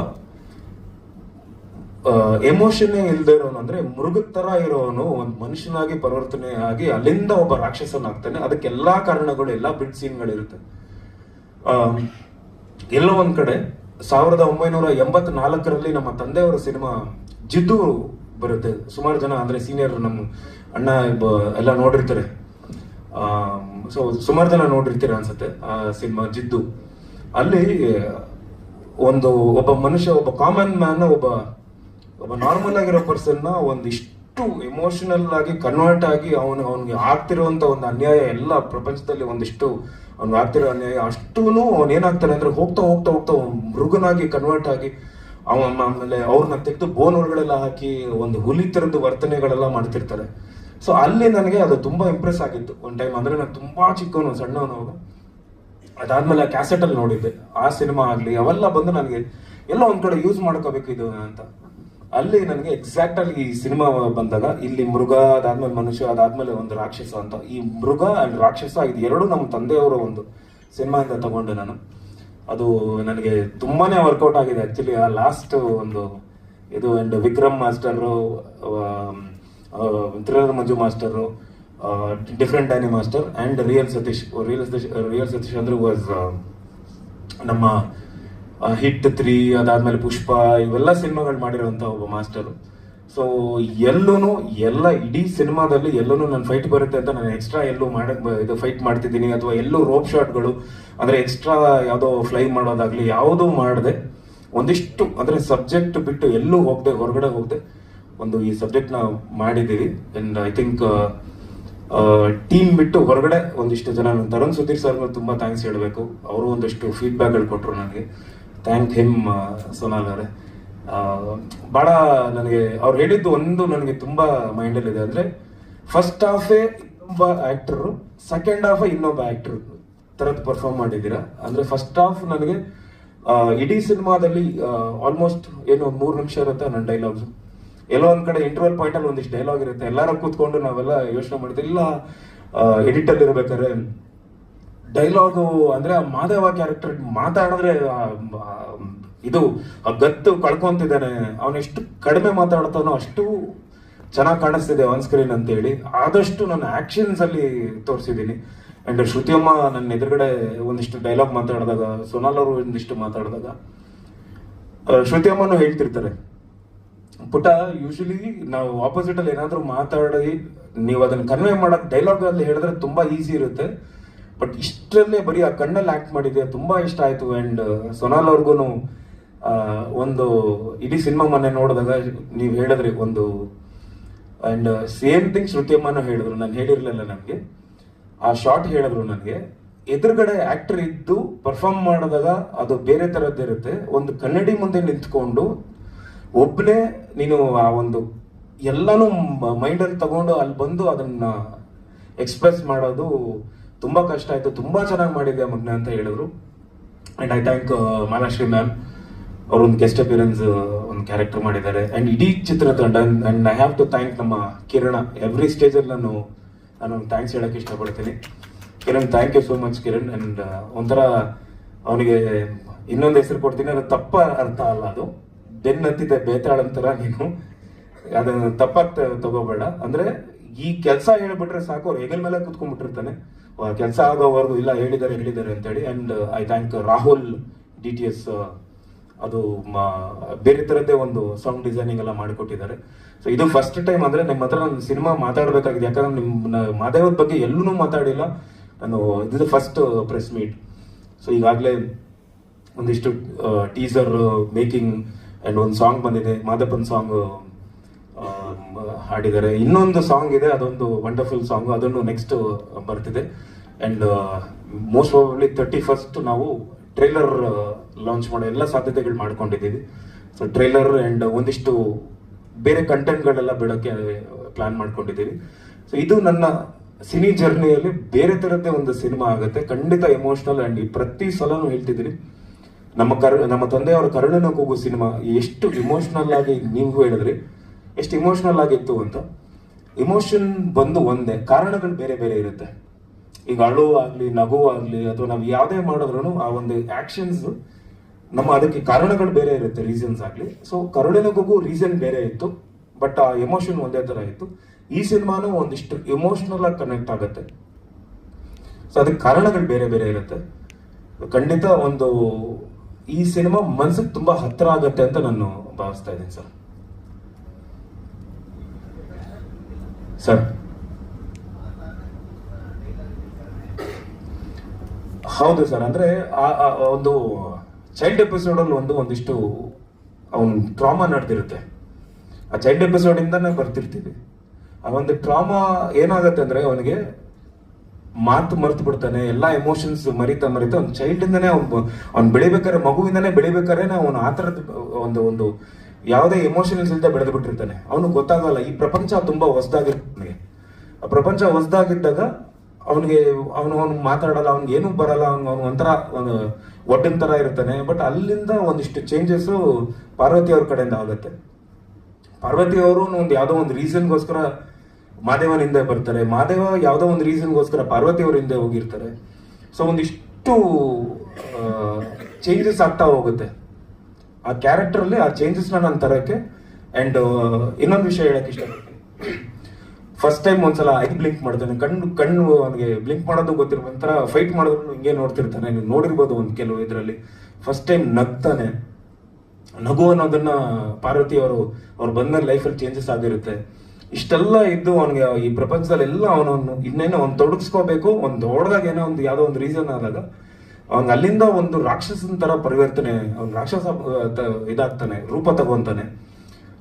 ಎಮೋಷನ್ನೇ ಇಲ್ದೇ ಇರೋನು ಅಂದ್ರೆ ಮೃಗದ ತರ ಇರೋನು, ಒಂದು ಮನುಷ್ಯನಾಗಿ ಪರಿವರ್ತನೆ ಆಗಿ ಅಲ್ಲಿಂದ ಒಬ್ಬ ರಾಕ್ಷಸನಾಗ್ತಾನೆ. ಅದಕ್ಕೆ ಎಲ್ಲಾ ಕಾರಣಗಳು, ಎಲ್ಲಾ ಬಿಡ್ ಸೀನ್ಗಳಿರುತ್ತೆ ಎಲ್ಲೋ ಒಂದ್ ಕಡೆ ಸಾವಿರದ ಒಂಬೈನೂರ ಎಂಬತ್ ನಾಲ್ಕರಲ್ಲಿ ನಮ್ಮ ತಂದೆಯವರ ಸಿನಿಮಾ ಜಿದ್ದು ಬರುತ್ತೆ. ಸುಮಾರು ಜನ ಅಂದ್ರೆ ಸೀನಿಯರ್ ನಮ್ಮ ಅಣ್ಣ ಎಲ್ಲ ನೋಡಿರ್ತಾರೆ. ಸೊ ಸುಮಾರು ಜನ ನೋಡಿರ್ತೀರ ಅನ್ಸುತ್ತೆ, ಆ ಸಿನಿಮಾ ಜಿದ್ದು. ಅಲ್ಲಿ, ಒಂದು ಒಬ್ಬ ಮನುಷ್ಯ, ಒಬ್ಬ ಕಾಮನ್ ಮ್ಯಾನ್ ಒಬ್ಬ ಒಬ್ಬ ನಾರ್ಮಲ್ ಆಗಿರೋ ಪರ್ಸನ್ನ ಒಂದಿಷ್ಟು ಎಮೋಷನಲ್ ಆಗಿ ಕನ್ವರ್ಟ್ ಆಗಿ ಅವನು, ಅವನಿಗೆ ಆಗ್ತಿರುವಂತ ಒಂದು ಅನ್ಯಾಯ ಎಲ್ಲ ಪ್ರಪಂಚದಲ್ಲಿ ಒಂದಿಷ್ಟು ಅವ್ನು ಆಗ್ತಿರೋ ಅನ್ಯಾಯ ಅಷ್ಟೂ ಅವ್ನು ಏನಾಗ್ತಾನೆ ಅಂದ್ರೆ ಹೋಗ್ತಾ ಹೋಗ್ತಾ ಹೋಗ್ತಾ ಮೃಗನಾಗಿ ಕನ್ವರ್ಟ್ ಆಗಿ ಅವನ ಆಮೇಲೆ ಅವ್ರನ್ನ ತೆಗೆದು ಬೋನ್ ಒಳಗಡೆಲ್ಲ ಹಾಕಿ ಒಂದು ಹುಲಿ ತರದ ವರ್ತನೆಗಳೆಲ್ಲ ಮಾಡ್ತಿರ್ತಾರೆ. ಸೊ ಅಲ್ಲಿ ನನಗೆ ಅದು ತುಂಬಾ ಇಂಪ್ರೆಸ್ ಆಗಿತ್ತು. ಒಂದು ಟೈಮ್ ಅಂದ್ರೆ ನಾನು ತುಂಬಾ ಚಿಕ್ಕವನು, ಸಣ್ಣವನು ಅವಾಗ. ಅದಾದ್ಮೇಲೆ ಕ್ಯಾಸೆಟ್ ಅಲ್ಲಿ ನೋಡಿದ್ದೆ. ಆ ಸಿನಿಮಾ ಆಗ್ಲಿ, ಅವೆಲ್ಲ ಬಂದು ನನಗೆ ಎಲ್ಲ ಒಂದ್ ಕಡೆ ಯೂಸ್ ಮಾಡ್ಕೋಬೇಕು ಇದು ಅಂತ. ಅಲ್ಲಿ ನನಗೆ ಎಕ್ಸಾಕ್ಟ್ ಆಗಿ ಈ ಸಿನಿಮಾ ಬಂದಾಗ, ಇಲ್ಲಿ ಮೃಗ, ಅದಾದ್ಮೇಲೆ ಮನುಷ್ಯ, ಅದಾದ್ಮೇಲೆ ಒಂದು ರಾಕ್ಷಸ ಅಂತ. ಈ ಮೃಗ ಅಂಡ್ ರಾಕ್ಷಸ ಇದು ಎರಡು ನಮ್ಮ ತಂದೆಯವರ ಒಂದು ಸಿನಿಮಾಯಿಂದ ತಗೊಂಡೆ ನಾನು. ಅದು ನನಗೆ ತುಂಬಾನೇ ವರ್ಕೌಟ್ ಆಗಿದೆ ಆಕ್ಚುಲಿ ಆ ಲಾಸ್ಟ್ ಒಂದು ಇದು and Vikram master trainer Manju master different tiny master and real Satish real Satish real Satish ಅಂದ್ರೆ ವಾಸ್ ನಮ್ಮ ಹಿಟ್ ತ್ರೀ ಅದಾದ್ಮೇಲೆ ಪುಷ್ಪ, ಇವೆಲ್ಲ ಸಿನಿಮಾಗಳು ಮಾಡಿರೋಂಥ ಒಬ್ಬ ಮಾಸ್ಟರ್ ಸೊ ಎಲ್ಲೂ ಎಲ್ಲ ಇಡೀ ಸಿನಿಮಾದಲ್ಲಿ ಎಲ್ಲೂ ನನ್ನ ಫೈಟ್ ಬರುತ್ತೆ ಅಂತ ನಾನು ಎಕ್ಸ್ಟ್ರಾ ಎಲ್ಲೂ ಮಾಡಕ್ಕೆ ಇದು ಫೈಟ್ ಮಾಡ್ತಿದ್ದೀನಿ ಅಥವಾ ಎಲ್ಲೂ ರೋಪ್ ಶಾಟ್ಗಳು ಅಂದ್ರೆ ಎಕ್ಸ್ಟ್ರಾ ಯಾವುದೋ ಫ್ಲೈ ಮಾಡೋದಾಗ್ಲಿ ಯಾವುದೂ ಮಾಡದೆ, ಒಂದಿಷ್ಟು, ಅಂದ್ರೆ ಸಬ್ಜೆಕ್ಟ್ ಬಿಟ್ಟು ಎಲ್ಲೂ ಹೋಗದೆ, ಹೊರಗಡೆ ಹೋಗದೆ. ಒಂದು ಈ ಸಬ್ಜೆಕ್ಟ್ನ ಮಾಡಿದ್ದೀವಿ. ಅಂಡ್ ಐ ಥಿಂಕ್ ಟೀಮ್ ಬಿಟ್ಟು ಹೊರಗಡೆ ಒಂದಿಷ್ಟು ಜನ ನಾನು ತರುಣ್ ಸುಧೀರ್ ಸರ್ ತುಂಬಾ ಥ್ಯಾಂಕ್ಸ್ ಹೇಳಬೇಕು. ಅವರು ಒಂದಿಷ್ಟು ಫೀಡ್ಬ್ಯಾಕ್ಗಳು ಕೊಟ್ಟರು ನನಗೆ. ಥ್ಯಾಂಕ್ ಹಿಮ್ ಸೋನಾಲ್ ಅವರೇ. ಬಹಳ ನನಗೆ, ಅವ್ರು ಹೇಳಿದ್ದು ಒಂದು ನನಗೆ ತುಂಬಾ ಮೈಂಡಲ್ಲಿ ಇದೆ. ಅಂದ್ರೆ ಫಸ್ಟ್ ಹಾಫೇ ಇನ್ನೊಬ್ಬ ಆ್ಯಕ್ಟ್ರು ಸೆಕೆಂಡ್ ಹಾಫ್ ಇನ್ನೊಬ್ಬ ಆಕ್ಟರ್ ಥರದ್ದು ಪರ್ಫಾರ್ಮ್ ಮಾಡಿದ್ದೀರಾ? ಅಂದ್ರೆ ಫಸ್ಟ್ ಹಾಫ್ ನನಗೆ ಇಡೀ ಸಿನಿಮಾದಲ್ಲಿ ಆಲ್ಮೋಸ್ಟ್ ಏನು ಮೂರು ನಿಮಿಷ ಇರುತ್ತೆ ನನ್ನ ಡೈಲಾಗ್ಸ್ ಎಲ್ಲೋ ಒಂದ್ ಕಡೆ ಇಂಟರ್ವಲ್ ಪಾಯಿಂಟ್ ಅಲ್ಲಿ ಒಂದಿಷ್ಟು ಡೈಲಾಗ್ ಇರುತ್ತೆ. ಎಲ್ಲಾರು ಕೂತ್ಕೊಂಡು ನಾವೆಲ್ಲ ಯೋಚನೆ ಮಾಡ್ತೀವಿ. ಇಲ್ಲ ಎಡಿಟ್ ಅಲ್ಲಿ ಇರ್ಬೇಕಾದ್ರೆ ಡೈಲಾಗ್ ಅಂದ್ರೆ ಆ ಮಾದೇವ ಕ್ಯಾರೆಕ್ಟರ್ ಮಾತಾಡಿದ್ರೆ ಇದು, ಆ ಗತ್ತು ಕಳ್ಕೊಂತಿದ್ದಾನೆ. ಅವನು ಎಷ್ಟು ಕಡಿಮೆ ಮಾತಾಡ್ತಾನೋ ಅಷ್ಟು ಚೆನ್ನಾಗಿ ಕಾಣಿಸ್ತಿದೆ ಆನ್ ಸ್ಕ್ರೀನ್ ಅಂತ ಹೇಳಿ ಆದಷ್ಟು ನಾನು ಆಕ್ಷನ್ಸ್ ಅಲ್ಲಿ ತೋರಿಸಿದ್ದೀನಿ. ಅಂಡ್ ಶ್ರುತಿಯಮ್ಮ ನನ್ನ ಎದುರುಗಡೆ ಒಂದಿಷ್ಟು ಡೈಲಾಗ್ ಮಾತಾಡಿದಾಗ, ಸೋನಾಲ್ ಅವರು ಒಂದಿಷ್ಟು ಮಾತಾಡಿದಾಗ ಶ್ರುತಿಯಮ್ಮನು ಹೇಳ್ತಿರ್ತಾರೆ. ಪುಟ ಯೂಶಲಿ ನಾವು ಆಪೋಸಿಟ್ ಅಲ್ಲಿ ಏನಾದ್ರೂ ಮಾತಾಡಿ, ನೀವು ಅದನ್ನ ಕನ್ವೆ ಮಾಡಕ್ ಡೈಲಾಗ್ ಅಲ್ಲಿ ಹೇಳಿದ್ರೆ ತುಂಬಾ ಈಸಿ ಇರುತ್ತೆ. ಬಟ್ ಇಷ್ಟರಲ್ಲೇ ಬರೀ ಆ ಕಣ್ಣಲ್ಲಿ ಆಕ್ಟ್ ಮಾಡಿದೆ ತುಂಬಾ ಇಷ್ಟ ಆಯ್ತು. ಅಂಡ್ ಸೊನಾಲ್ ಅವ್ರಿಗೂ ಒಂದು ಇಡೀ ಸಿನಿಮಾ ಮೊನ್ನೆ ನೋಡಿದಾಗ ನೀವು ಹೇಳಿದ್ರಿ ಒಂದು ಅಂಡ್ ಸೇಮ್ ಥಿಂಗ್ ಶ್ರುತಿಯಮ್ಮನೂ ಹೇಳಿದ್ರು. ನಾನು ಹೇಳಿರ್ಲಿಲ್ಲ ನನಗೆ ಆ ಶಾರ್ಟ್ ಹೇಳಿದ್ರು ನನಗೆ. ಎದುರುಗಡೆ ಆಕ್ಟರ್ ಇದ್ದು ಪರ್ಫಾರ್ಮ್ ಮಾಡಿದಾಗ ಅದು ಬೇರೆ ತರದ್ದಿರುತ್ತೆ. ಒಂದು ಕನ್ನಡಿ ಮುಂದೆ ನಿಂತ್ಕೊಂಡು ಒಬ್ಬನೇ ನೀನು ಆ ಒಂದು ಎಲ್ಲಾನು ಮೈಂಡಲ್ಲಿ ತಗೊಂಡು ಅಲ್ಲಿ ಬಂದು ಅದನ್ನ ಎಕ್ಸ್ಪ್ರೆಸ್ ಮಾಡೋದು ತುಂಬಾ ಕಷ್ಟ ಆಯ್ತು. ತುಂಬಾ ಚೆನ್ನಾಗಿ ಮಾಡಿದೆ ಮಗ್ನ ಅಂತ ಹೇಳಿದ್ರು. And I thank Malashri ma'am ಅವರು ಒಂದು ಗೆಸ್ಟ್ ಅಪಿಯರೆನ್ಸ್ ಒಂದು ಕ್ಯಾರೆಕ್ಟರ್ ಮಾಡಿದ್ದಾರೆ. ಅಂಡ್ ಇಡೀ ಚಿತ್ರತಂಡ and I have to thank ನಮ್ಮ ಕಿರಣ. ಎವ್ರಿ ಸ್ಟೇಜಲ್ಲಿ ನಾನು ನಾನು ಥ್ಯಾಂಕ್ಸ್ ಹೇಳಕ್ಕೆ ಇಷ್ಟಪಡ್ತೀನಿ. Kiran thank you so much Kiran. And ಒಂಥರ ಅವನಿಗೆ ಇನ್ನೊಂದು ಹೆಸರು ಕೊಡ್ತೀನಿ ಅದು ತಪ್ಪ ಅರ್ಥ ಅಲ್ಲ ಅದು. ಬೆನ್ನತ್ತಿದ್ದೆ ಬೇತಾಳ ಅಂತಾರ ನೀನು ಅದನ್ನ ತಪ್ಪಾಗಿ ತಗೋಬೇಡ. ಅಂದ್ರೆ ಈ ಕೆಲಸ ಹೇಳಿಬಿಟ್ರೆ ಸಾಕು, ಅವ್ರು ಹೆಗಲ್ ಮೇಲೆ ಕುತ್ಕೊಂಡ್ಬಿಟ್ಟಿರ್ತಾನೆ. ಕೆಲಸ ಆಗೋವರೆಗೂ ಇಲ್ಲ, ಹೇಳಿದ್ದಾರೆ ಹೇಳಿದ್ದಾರೆ ಅಂತೇಳಿ and I thank Rahul D T S ಅದು ಬೇರೆ ತರದ್ದೇ ಒಂದು ಸೌಂಡ್ ಡಿಸೈನಿಂಗ್ ಎಲ್ಲ ಮಾಡಿಕೊಟ್ಟಿದ್ದಾರೆ. ಸೊ ಇದು ಫಸ್ಟ್ ಟೈಮ್ ಅಂದ್ರೆ ನಿಮ್ಮ ಹತ್ರ ನಾನು ಸಿನಿಮಾ ಮಾತಾಡಬೇಕಾಗಿದೆ. ಯಾಕಂದ್ರೆ ನಿಮ್ಮ ಮಾದೇವದ ಬಗ್ಗೆ ಎಲ್ಲೂ ಮಾತಾಡಿಲ್ಲ. ನಾನು, ಇದು ಫಸ್ಟ್ ಪ್ರೆಸ್ ಮೀಟ್ ಸೊ ಈಗಾಗಲೇ ಒಂದಿಷ್ಟು ಟೀಸರ್ ಮೇಕಿಂಗ್ ಅಂಡ್ ಒಂದು ಸಾಂಗ್ ಬಂದಿದೆ, ಮಾದಪ್ಪನ್ ಸಾಂಗ್ ಹಾಡಿದ್ದಾರೆ. ಇನ್ನೊಂದು ಸಾಂಗ್ ಇದೆ, ಅದೊಂದು ವಂಡರ್ಫುಲ್ ಸಾಂಗ್ ಅದನ್ನು ನೆಕ್ಸ್ಟ್ ಬರ್ತಿದೆ. And most probably thirty first ನಾವು ಟ್ರೈಲರ್ ಲಾಂಚ್ ಮಾಡೋ ಎಲ್ಲ ಸಾಧ್ಯತೆಗಳು ಮಾಡ್ಕೊಂಡಿದ್ದೀವಿ. ಸೊ ಟ್ರೈಲರ್ ಅಂಡ್ ಒಂದಿಷ್ಟು ಬೇರೆ ಕಂಟೆಂಟ್ಗಳೆಲ್ಲ ಬಿಡೋಕ್ಕೆ ಪ್ಲಾನ್ ಮಾಡ್ಕೊಂಡಿದ್ದೀವಿ. ಸೊ ಇದು ನನ್ನ ಸಿನಿ ಜರ್ನಿಯಲ್ಲಿ ಬೇರೆ ತರದ್ದೇ ಒಂದು ಸಿನಿಮಾ ಆಗುತ್ತೆ. ಖಂಡಿತ ಎಮೋಷನಲ್ ಅಂಡ್ ಪ್ರತಿ ಸಲನೂ ಹೇಳ್ತಿದ್ದೀನಿ. ನಮ್ಮ ಕರು, ನಮ್ಮ ತಂದೆಯವರ ಕರುಣನ ಕೂಗು ಸಿನಿಮಾ ಎಷ್ಟು ಇಮೋಷ್ನಲ್ ಆಗಿ ನೀವು ಹೇಳಿದ್ರಿ, ಎಷ್ಟು ಇಮೋಷ್ನಲ್ ಆಗಿತ್ತು ಅಂತ. ಇಮೋಷನ್ ಬಂದು ಒಂದೇ, ಕಾರಣಗಳು ಬೇರೆ ಬೇರೆ ಇರುತ್ತೆ. ಈಗ ಅಳು ಆಗಲಿ, ನಗು ಆಗಲಿ, ಅಥವಾ ನಾವು ಯಾವುದೇ ಮಾಡಿದ್ರು ಆ ಒಂದು ಆಕ್ಷನ್ಸ್ ನಮ್ಮ ಅದಕ್ಕೆ ಕಾರಣಗಳು ಬೇರೆ ಇರುತ್ತೆ ರೀಸನ್ಸ್ ಆಗಲಿ. ಸೊ ಕರುಣೆನಗೂ ರೀಸನ್ ಬೇರೆ ಇತ್ತು ಬಟ್ ಆ ಎಮೋಷನ್ ಒಂದೇ ತರ ಇತ್ತು. ಈ ಸಿನಿಮಾನು ಒಂದಿಷ್ಟು ಎಮೋಷನಲ್ ಆಗಿ ಕನೆಕ್ಟ್ ಆಗುತ್ತೆ. ಸೊ ಅದಕ್ಕೆ ಕಾರಣಗಳು ಬೇರೆ ಬೇರೆ ಇರುತ್ತೆ. ಖಂಡಿತ ಒಂದು ಈ ಸಿನಿಮಾ ಮನಸ್ಸಿಗೆ ತುಂಬಾ ಹತ್ತಿರ ಆಗತ್ತೆ ಅಂತ ನಾನು ಭಾವಿಸ್ತಾ ಇದ್ದೀನಿ, ಸರ್. ಸರ್. ಹೌದು, ಸರ್. ಅಂದ್ರೆ ಒಂದು ಚೈಲ್ಡ್ ಎಪಿಸೋಡ್ ಅಲ್ಲಿ ಒಂದು, ಒಂದಿಷ್ಟು ಅವನ್ ಟ್ರಾಮಾ ನಡೆದಿರುತ್ತೆ. ಆ ಚೈಲ್ಡ್ ಎಪಿಸೋಡ್ ಇಂದಾನೆ ಬರ್ತಿರ್ತೀವಿ. ಆ ಒಂದು ಟ್ರಾಮಾ ಏನಾಗತ್ತೆ ಅಂದ್ರೆ ಅವನಿಗೆ ಮಾತು ಮರೆತು ಬಿಡ್ತಾನೆ, ಎಲ್ಲಾ ಎಮೋಷನ್ಸ್ ಮರಿತಾ ಮರಿತಾ ಒಂದು ಚೈಲ್ಡ್ ಇಂದನೇ ಅವ್ನು ಅವ್ನು ಬೆಳಿಬೇಕಾದ್ರೆ, ಮಗುವಿಂದನೇ ಬೆಳಿಬೇಕಾದ್ರೆ ಅವನು ಆ ಥರದ ಒಂದು ಒಂದು ಯಾವುದೇ ಎಮೋಷನಲ್ಸ್ ಇಲ್ಲದೆ ಬೆಳೆದು ಬಿಟ್ಟಿರ್ತಾನೆ. ಅವನು ಗೊತ್ತಾಗಲ್ಲ, ಈ ಪ್ರಪಂಚ ತುಂಬಾ ಹೊಸದಾಗಿರುತ್ತೆ ಅವನಿಗೆ ಆ ಪ್ರಪಂಚ ಹೊಸದಾಗಿದ್ದಾಗ ಅವನಿಗೆ, ಅವನು ಅವನು ಮಾತಾಡಲ್ಲ, ಅವ್ನಿಗೆ ಏನೂ ಬರಲ್ಲ, ಅವ್ನು ಅವ್ನು ಒಂಥರ ಒಂದು ಒಟ್ಟಿನ ತರ ಇರ್ತಾನೆ. ಬಟ್ ಅಲ್ಲಿಂದ ಒಂದಿಷ್ಟು ಚೇಂಜಸ್ ಪಾರ್ವತಿ ಅವ್ರ ಕಡೆಯಿಂದ ಆಗುತ್ತೆ. ಪಾರ್ವತಿ ಅವರು ಒಂದು ಯಾವುದೋ ಒಂದು ರೀಸನ್ಗೋಸ್ಕರ ಮಾದೇವನ ಹಿಂದೆ ಬರ್ತಾರೆ. ಮಾದೇವ ಯಾವುದೋ ಒಂದು ರೀಸನ್ಗೋಸ್ಕರ ಪಾರ್ವತಿ ಅವ್ರ ಹಿಂದೆ ಹೋಗಿರ್ತಾರೆ. ಸೊ ಒಂದಿಷ್ಟು ಚೇಂಜಸ್ ಆಗ್ತಾ ಹೋಗುತ್ತೆ. ಆ ಕ್ಯಾರೆಕ್ಟರಲ್ಲಿ ಆ ಚೇಂಜಸ್ ನಾನು ತರೋಕ್ಕೆ ಅಂಡ್ ಇನ್ನೊಂದು ವಿಷಯ ಹೇಳಕ್ಕೆ ಇಷ್ಟಪಡ್ತೀನಿ. ಫಸ್ಟ್ ಟೈಮ್ ಒಂದ್ಸಲ ಐ ಬ್ಲಿಂಕ್ ಮಾಡ್ತಾನೆ. ಕಣ್ಣು ಕಣ್ಣು ಅವನಿಗೆ ಬ್ಲಿಂಕ್ ಮಾಡೋದು ಗೊತ್ತಿರೋ ಒಂಥರ ಫೈಟ್ ಮಾಡೋದು ಹಿಂಗೆ ನೋಡ್ತಿರ್ತಾನೆ. ನೀವು ನೋಡಿರ್ಬೋದು ಒಂದು ಕೆಲವು ಇದರಲ್ಲಿ. ಫಸ್ಟ್ ಟೈಮ್ ನಗ್ತಾನೆ. ನಗು ಅನ್ನೋದನ್ನ ಪಾರ್ವತಿ ಅವರು ಅವ್ರು ಬಂದ ಲೈಫಲ್ಲಿ ಚೇಂಜಸ್ ಆಗಿರುತ್ತೆ. ಇಷ್ಟೆಲ್ಲ ಇದ್ದು ಅವನಿಗೆ ಈ ಪ್ರಪಂಚದಲ್ಲೆಲ್ಲ ಅವನನ್ನು ಇನ್ನೇನೋ ಅವ್ನು ತೊಡಗಿಸ್ಕೋಬೇಕು, ಒಂದು ದೊಡ್ಡದಾಗ ಏನೋ ಒಂದು ಯಾವುದೋ ಒಂದು ರೀಸನ್ ಆದಾಗ ಅವ್ನು ಅಲ್ಲಿಂದ ಒಂದು ರಾಕ್ಷಸನ ತರ ಪರಿವರ್ತನೆ, ಅವ್ನು ರಾಕ್ಷಸ ಇದಾಗ್ತಾನೆ, ರೂಪ ತಗೊಂತಾನೆ.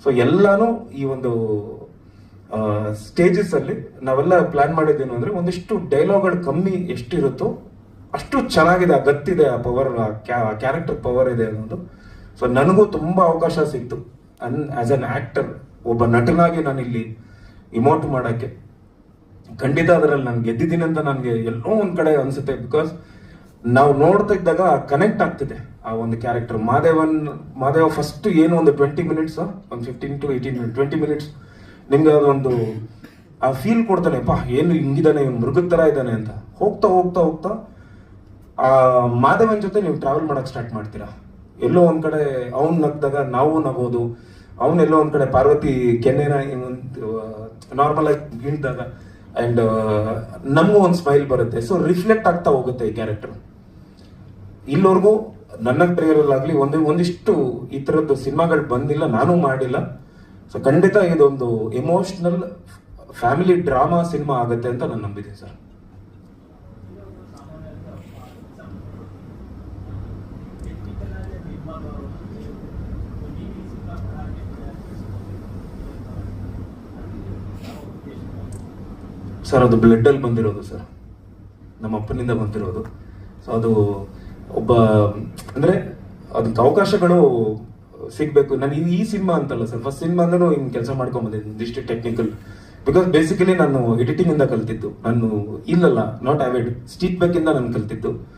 ಸೊ ಎಲ್ಲಾನು ಈ ಒಂದು ಸ್ಟೇಜಸ್ ಅಲ್ಲಿ ನಾವೆಲ್ಲ ಪ್ಲಾನ್ ಮಾಡಿದ್ದೇನು ಅಂದ್ರೆ ಒಂದಿಷ್ಟು ಡೈಲಾಗ್ಗಳು ಕಮ್ಮಿ ಎಷ್ಟಿರುತ್ತೋ ಅಷ್ಟು ಚೆನ್ನಾಗಿದೆ, ಆ ಗತ್ತಿದೆ, ಆ ಪವರ್ ಕ್ಯಾರೆಕ್ಟರ್ ಪವರ್ ಇದೆ ಅನ್ನೋದು. ಸೊ ನನಗೂ ತುಂಬಾ ಅವಕಾಶ ಸಿಕ್ತು. ಅನ್ ಆಸ್ ಅನ್ ಆಕ್ಟರ್ ಒಬ್ಬ ನಟನಾಗಿ ನಾನು ಇಲ್ಲಿ ಇಮೋಟ್ ಮಾಡಕ್ಕೆ. ಖಂಡಿತ ಅದರಲ್ಲಿ ನಾನು ಗೆದ್ದಿದ್ದೀನಿ ಅಂತ ನನಗೆ ಎಲ್ಲೋ ಒಂದು ಕಡೆ ಅನ್ಸುತ್ತೆ ಬಿಕಾಸ್ ನಾವು ನೋಡ್ತಾ ಇದ್ದಾಗ ಕನೆಕ್ಟ್ ಆಗ್ತಿದೆ ಆ ಒಂದು ಕ್ಯಾರೆಕ್ಟರ್ ಮಾದೇವನ್, ಮಾದೇವ ಫಸ್ಟ್ ಏನು ಒಂದು ಟ್ವೆಂಟಿ ಮಿನಿಟ್ಸ್ ಒಂದು fifteen to eighteen twenty minutes ನಿಮ್ಗೆ ಅದೊಂದು ಆ ಫೀಲ್ ಕೊಡ್ತಾನೆ ಪಾ ಏನು ಹಿಂಗಿದಾನೆ, ಇವ್ನು ಮೃಗದ ಥರ ಇದ್ದಾನೆ ಅಂತ. ಹೋಗ್ತಾ ಹೋಗ್ತಾ ಹೋಗ್ತಾ ಆ ಮಾದೇವನ್ ಜೊತೆ ನೀವು ಟ್ರಾವೆಲ್ ಮಾಡೋಕ್ಕೆ ಸ್ಟಾರ್ಟ್ ಮಾಡ್ತೀರಾ? ಎಲ್ಲೋ ಒಂದು ಕಡೆ ಅವ್ನು ನಗ್ದಾಗ ನಾವು ನಗೋದು ಅವ್ನ್ ಒಂದು ಒಂದ್ ಕಡೆ ಪಾರ್ವತಿ ಕೆನ್ನೆನ ನಾರ್ಮಲ್ ಆಗಿ ಗೀಳ್ದಾಗ ಅಂಡ್ ನಮಗೂ ಒಂದು ಸ್ಮೈಲ್ ಬರುತ್ತೆ. ಸೊ ರಿಫ್ಲೆಕ್ಟ್ ಆಗ್ತಾ ಹೋಗುತ್ತೆ ಈ ಕ್ಯಾರೆಕ್ಟರ್ ಇಲ್ಲಿವರೆಗೂ ನನ್ನ ಆಗಲಿ ಒಂದು, ಒಂದಿಷ್ಟು ಈ ಥರದ್ದು ಸಿನಿಮಾಗಳು ಬಂದಿಲ್ಲ, ನಾನು ಮಾಡಿಲ್ಲ. ಸೊ ಖಂಡಿತ ಇದೊಂದು ಎಮೋಷ್ನಲ್ ಫ್ಯಾಮಿಲಿ ಡ್ರಾಮಾ ಸಿನಿಮಾ ಆಗುತ್ತೆ ಅಂತ ನಾನು ನಂಬಿದ್ದೀನಿ ಸರ್ ಸರ್, ಅದು ಬ್ಲಡ್ ಅಲ್ಲಿ ಬಂದಿರೋದು ಸರ್. ನಮ್ಮ ಅಪ್ಪನಿಂದ ಬಂದಿರೋದು. ಸೊ ಅದು ಒಬ್ಬ, ಅಂದ್ರೆ ಅದಕ್ಕೆ ಅವಕಾಶಗಳು ಸಿಗಬೇಕು. ನಾನು ಈ- ಈ ಸಿನಿಮಾ ಅಂತಲ್ಲ ಸರ್ ಫಸ್ಟ್ ಸಿನಿಮಾ ಅಂದ್ರೆ ಹಿಂಗೆ ಕೆಲಸ ಮಾಡ್ಕೊಂಬಂದಿದ್ದೀನಿ ಬಂದಿದ್ದೀನಿ ಒಂದಿಷ್ಟು ಟೆಕ್ನಿಕಲ್ ಬಿಕಾಸ್ ಬೇಸಿಕಲಿ ನಾನು ಎಡಿಟಿಂಗ್ ಇಂದ ಕಲ್ತಿದ್ದು. ನಾನು ಇಲ್ಲಲ್ಲ ನಾಟ್ ಆವಿಡ್ ಸ್ಟೀಟ್ ಬ್ಯಾಕಿಂದ ನಾನು ಕಲ್ತಿದ್ದು.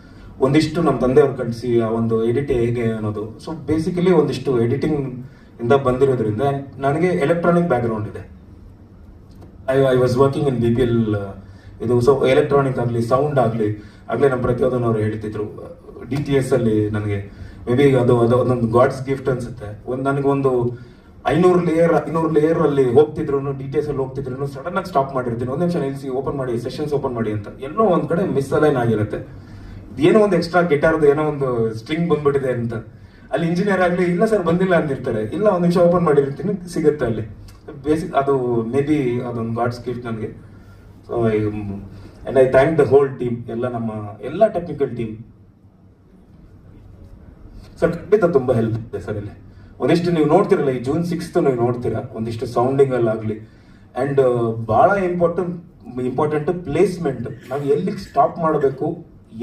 ಒಂದಿಷ್ಟು ನಮ್ಮ ತಂದೆಯವ್ರು ಕಟ್ಸಿ ಆ ಒಂದು ಎಡಿಟ್ ಹೇಗೆ ಅನ್ನೋದು. ಸೊ ಬೇಸಿಕಲಿ ಒಂದಿಷ್ಟು ಎಡಿಟಿಂಗ್ ಇಂದ ಬಂದಿರೋದ್ರಿಂದ ನನಗೆ ಎಲೆಕ್ಟ್ರಾನಿಕ್ ಬ್ಯಾಕ್ಗ್ರೌಂಡ್ ಇದೆ. I I was working in B P ಇದು ಸೊ ಎಲೆಕ್ಟ್ರಾನಿಕ್ ಆಗಲಿ ಸೌಂಡ್ ಆಗಲಿ, ಆಗಲೇ ನಮ್ಮ ಪ್ರತಿಯೊಂದನ್ನು ಅವರು ಹೇಳ್ತಿದ್ರು. ಡಿ ಟಿ ಎಸ್ ಅಲ್ಲಿ ನನಗೆ ಮೇ ಬಿ ಅದು ಅದು, ಅದೊಂದು ಗಾಡ್ಸ್ ಗಿಫ್ಟ್ ಅನ್ಸುತ್ತೆ. ಒಂದು ನನಗೊಂದು ಐನೂರು ಲೇಯರ್ ಐನೂರು ಲೇಯರ್ ಅಲ್ಲಿ ಹೋಗ್ತಿದ್ರು ಡಿ ಟಿ ಎಸ್ ಅಲ್ಲಿ ಹೋಗ್ತಿದ್ರು ಸಡನ್ ಆಗಿ ಸ್ಟಾಪ್ ಮಾಡಿರ್ತೀನಿ. ಒಂದು ನಿಮಿಷ ನಿಲ್ಲಿಸಿ ಓಪನ್ ಮಾಡಿ ಸೆಷನ್ಸ್ ಓಪನ್ ಮಾಡಿ ಅಂತ. ಎಲ್ಲೋ ಒಂದು ಕಡೆ ಮಿಸ್ ಅಲೈನ್ ಆಗಿರುತ್ತೆ. ಏನೋ ಒಂದು ಎಕ್ಸ್ಟ್ರಾ ಗಿಟಾರ್ದು ಏನೋ ಒಂದು ಸ್ಟ್ರಿಂಗ್ ಬಂದ್ಬಿಟ್ಟಿದೆ ಅಂತ. ಅಲ್ಲಿ ಇಂಜಿನಿಯರ್ ಆಗಲಿ, ಇಲ್ಲ ಸರ್ ಬಂದಿಲ್ಲ ಅಂದಿರ್ತಾರೆ. ಇಲ್ಲ, ಒಂದು ನಿಮಿಷ ಓಪನ್ ಮಾಡಿರ್ತೀನಿ, ಸಿಗುತ್ತೆ ಅಲ್ಲಿ. ಬೇಸಿಕ್ ಅದು ಮೇ ಬಿ ಅದೊಂದು ಗಾಡ್ಸ್ ಗಿಫ್ಟ್ ನನಗೆ. So I and I thank the whole team ಎಲ್ಲ ನಮ್ಮ, ಎಲ್ಲ ಟೆಕ್ನಿಕಲ್ ಟೀಮ್ ಸರ್ ಖಂಡಿತ ತುಂಬ ಹೆಲ್ಪ್ ಇದೆ ಸರ್ ಇಲ್ಲಿ. ಒಂದಿಷ್ಟು ನೀವು ನೋಡ್ತಿರಲ್ಲ, ಈ ಜೂನ್ ಸಿಕ್ಸ್ತ್ ನೀವು ನೋಡ್ತೀರಾ? ಒಂದಿಷ್ಟು ಆಗಲಿ. ಅಂಡ್ ಬಹಳ ಇಂಪಾರ್ಟೆಂಟ್ ಇಂಪಾರ್ಟೆಂಟ್ ಪ್ಲೇಸ್ಮೆಂಟ್ ನಾವು ಎಲ್ಲಿಗೆ ಸ್ಟಾಪ್ ಮಾಡಬೇಕು,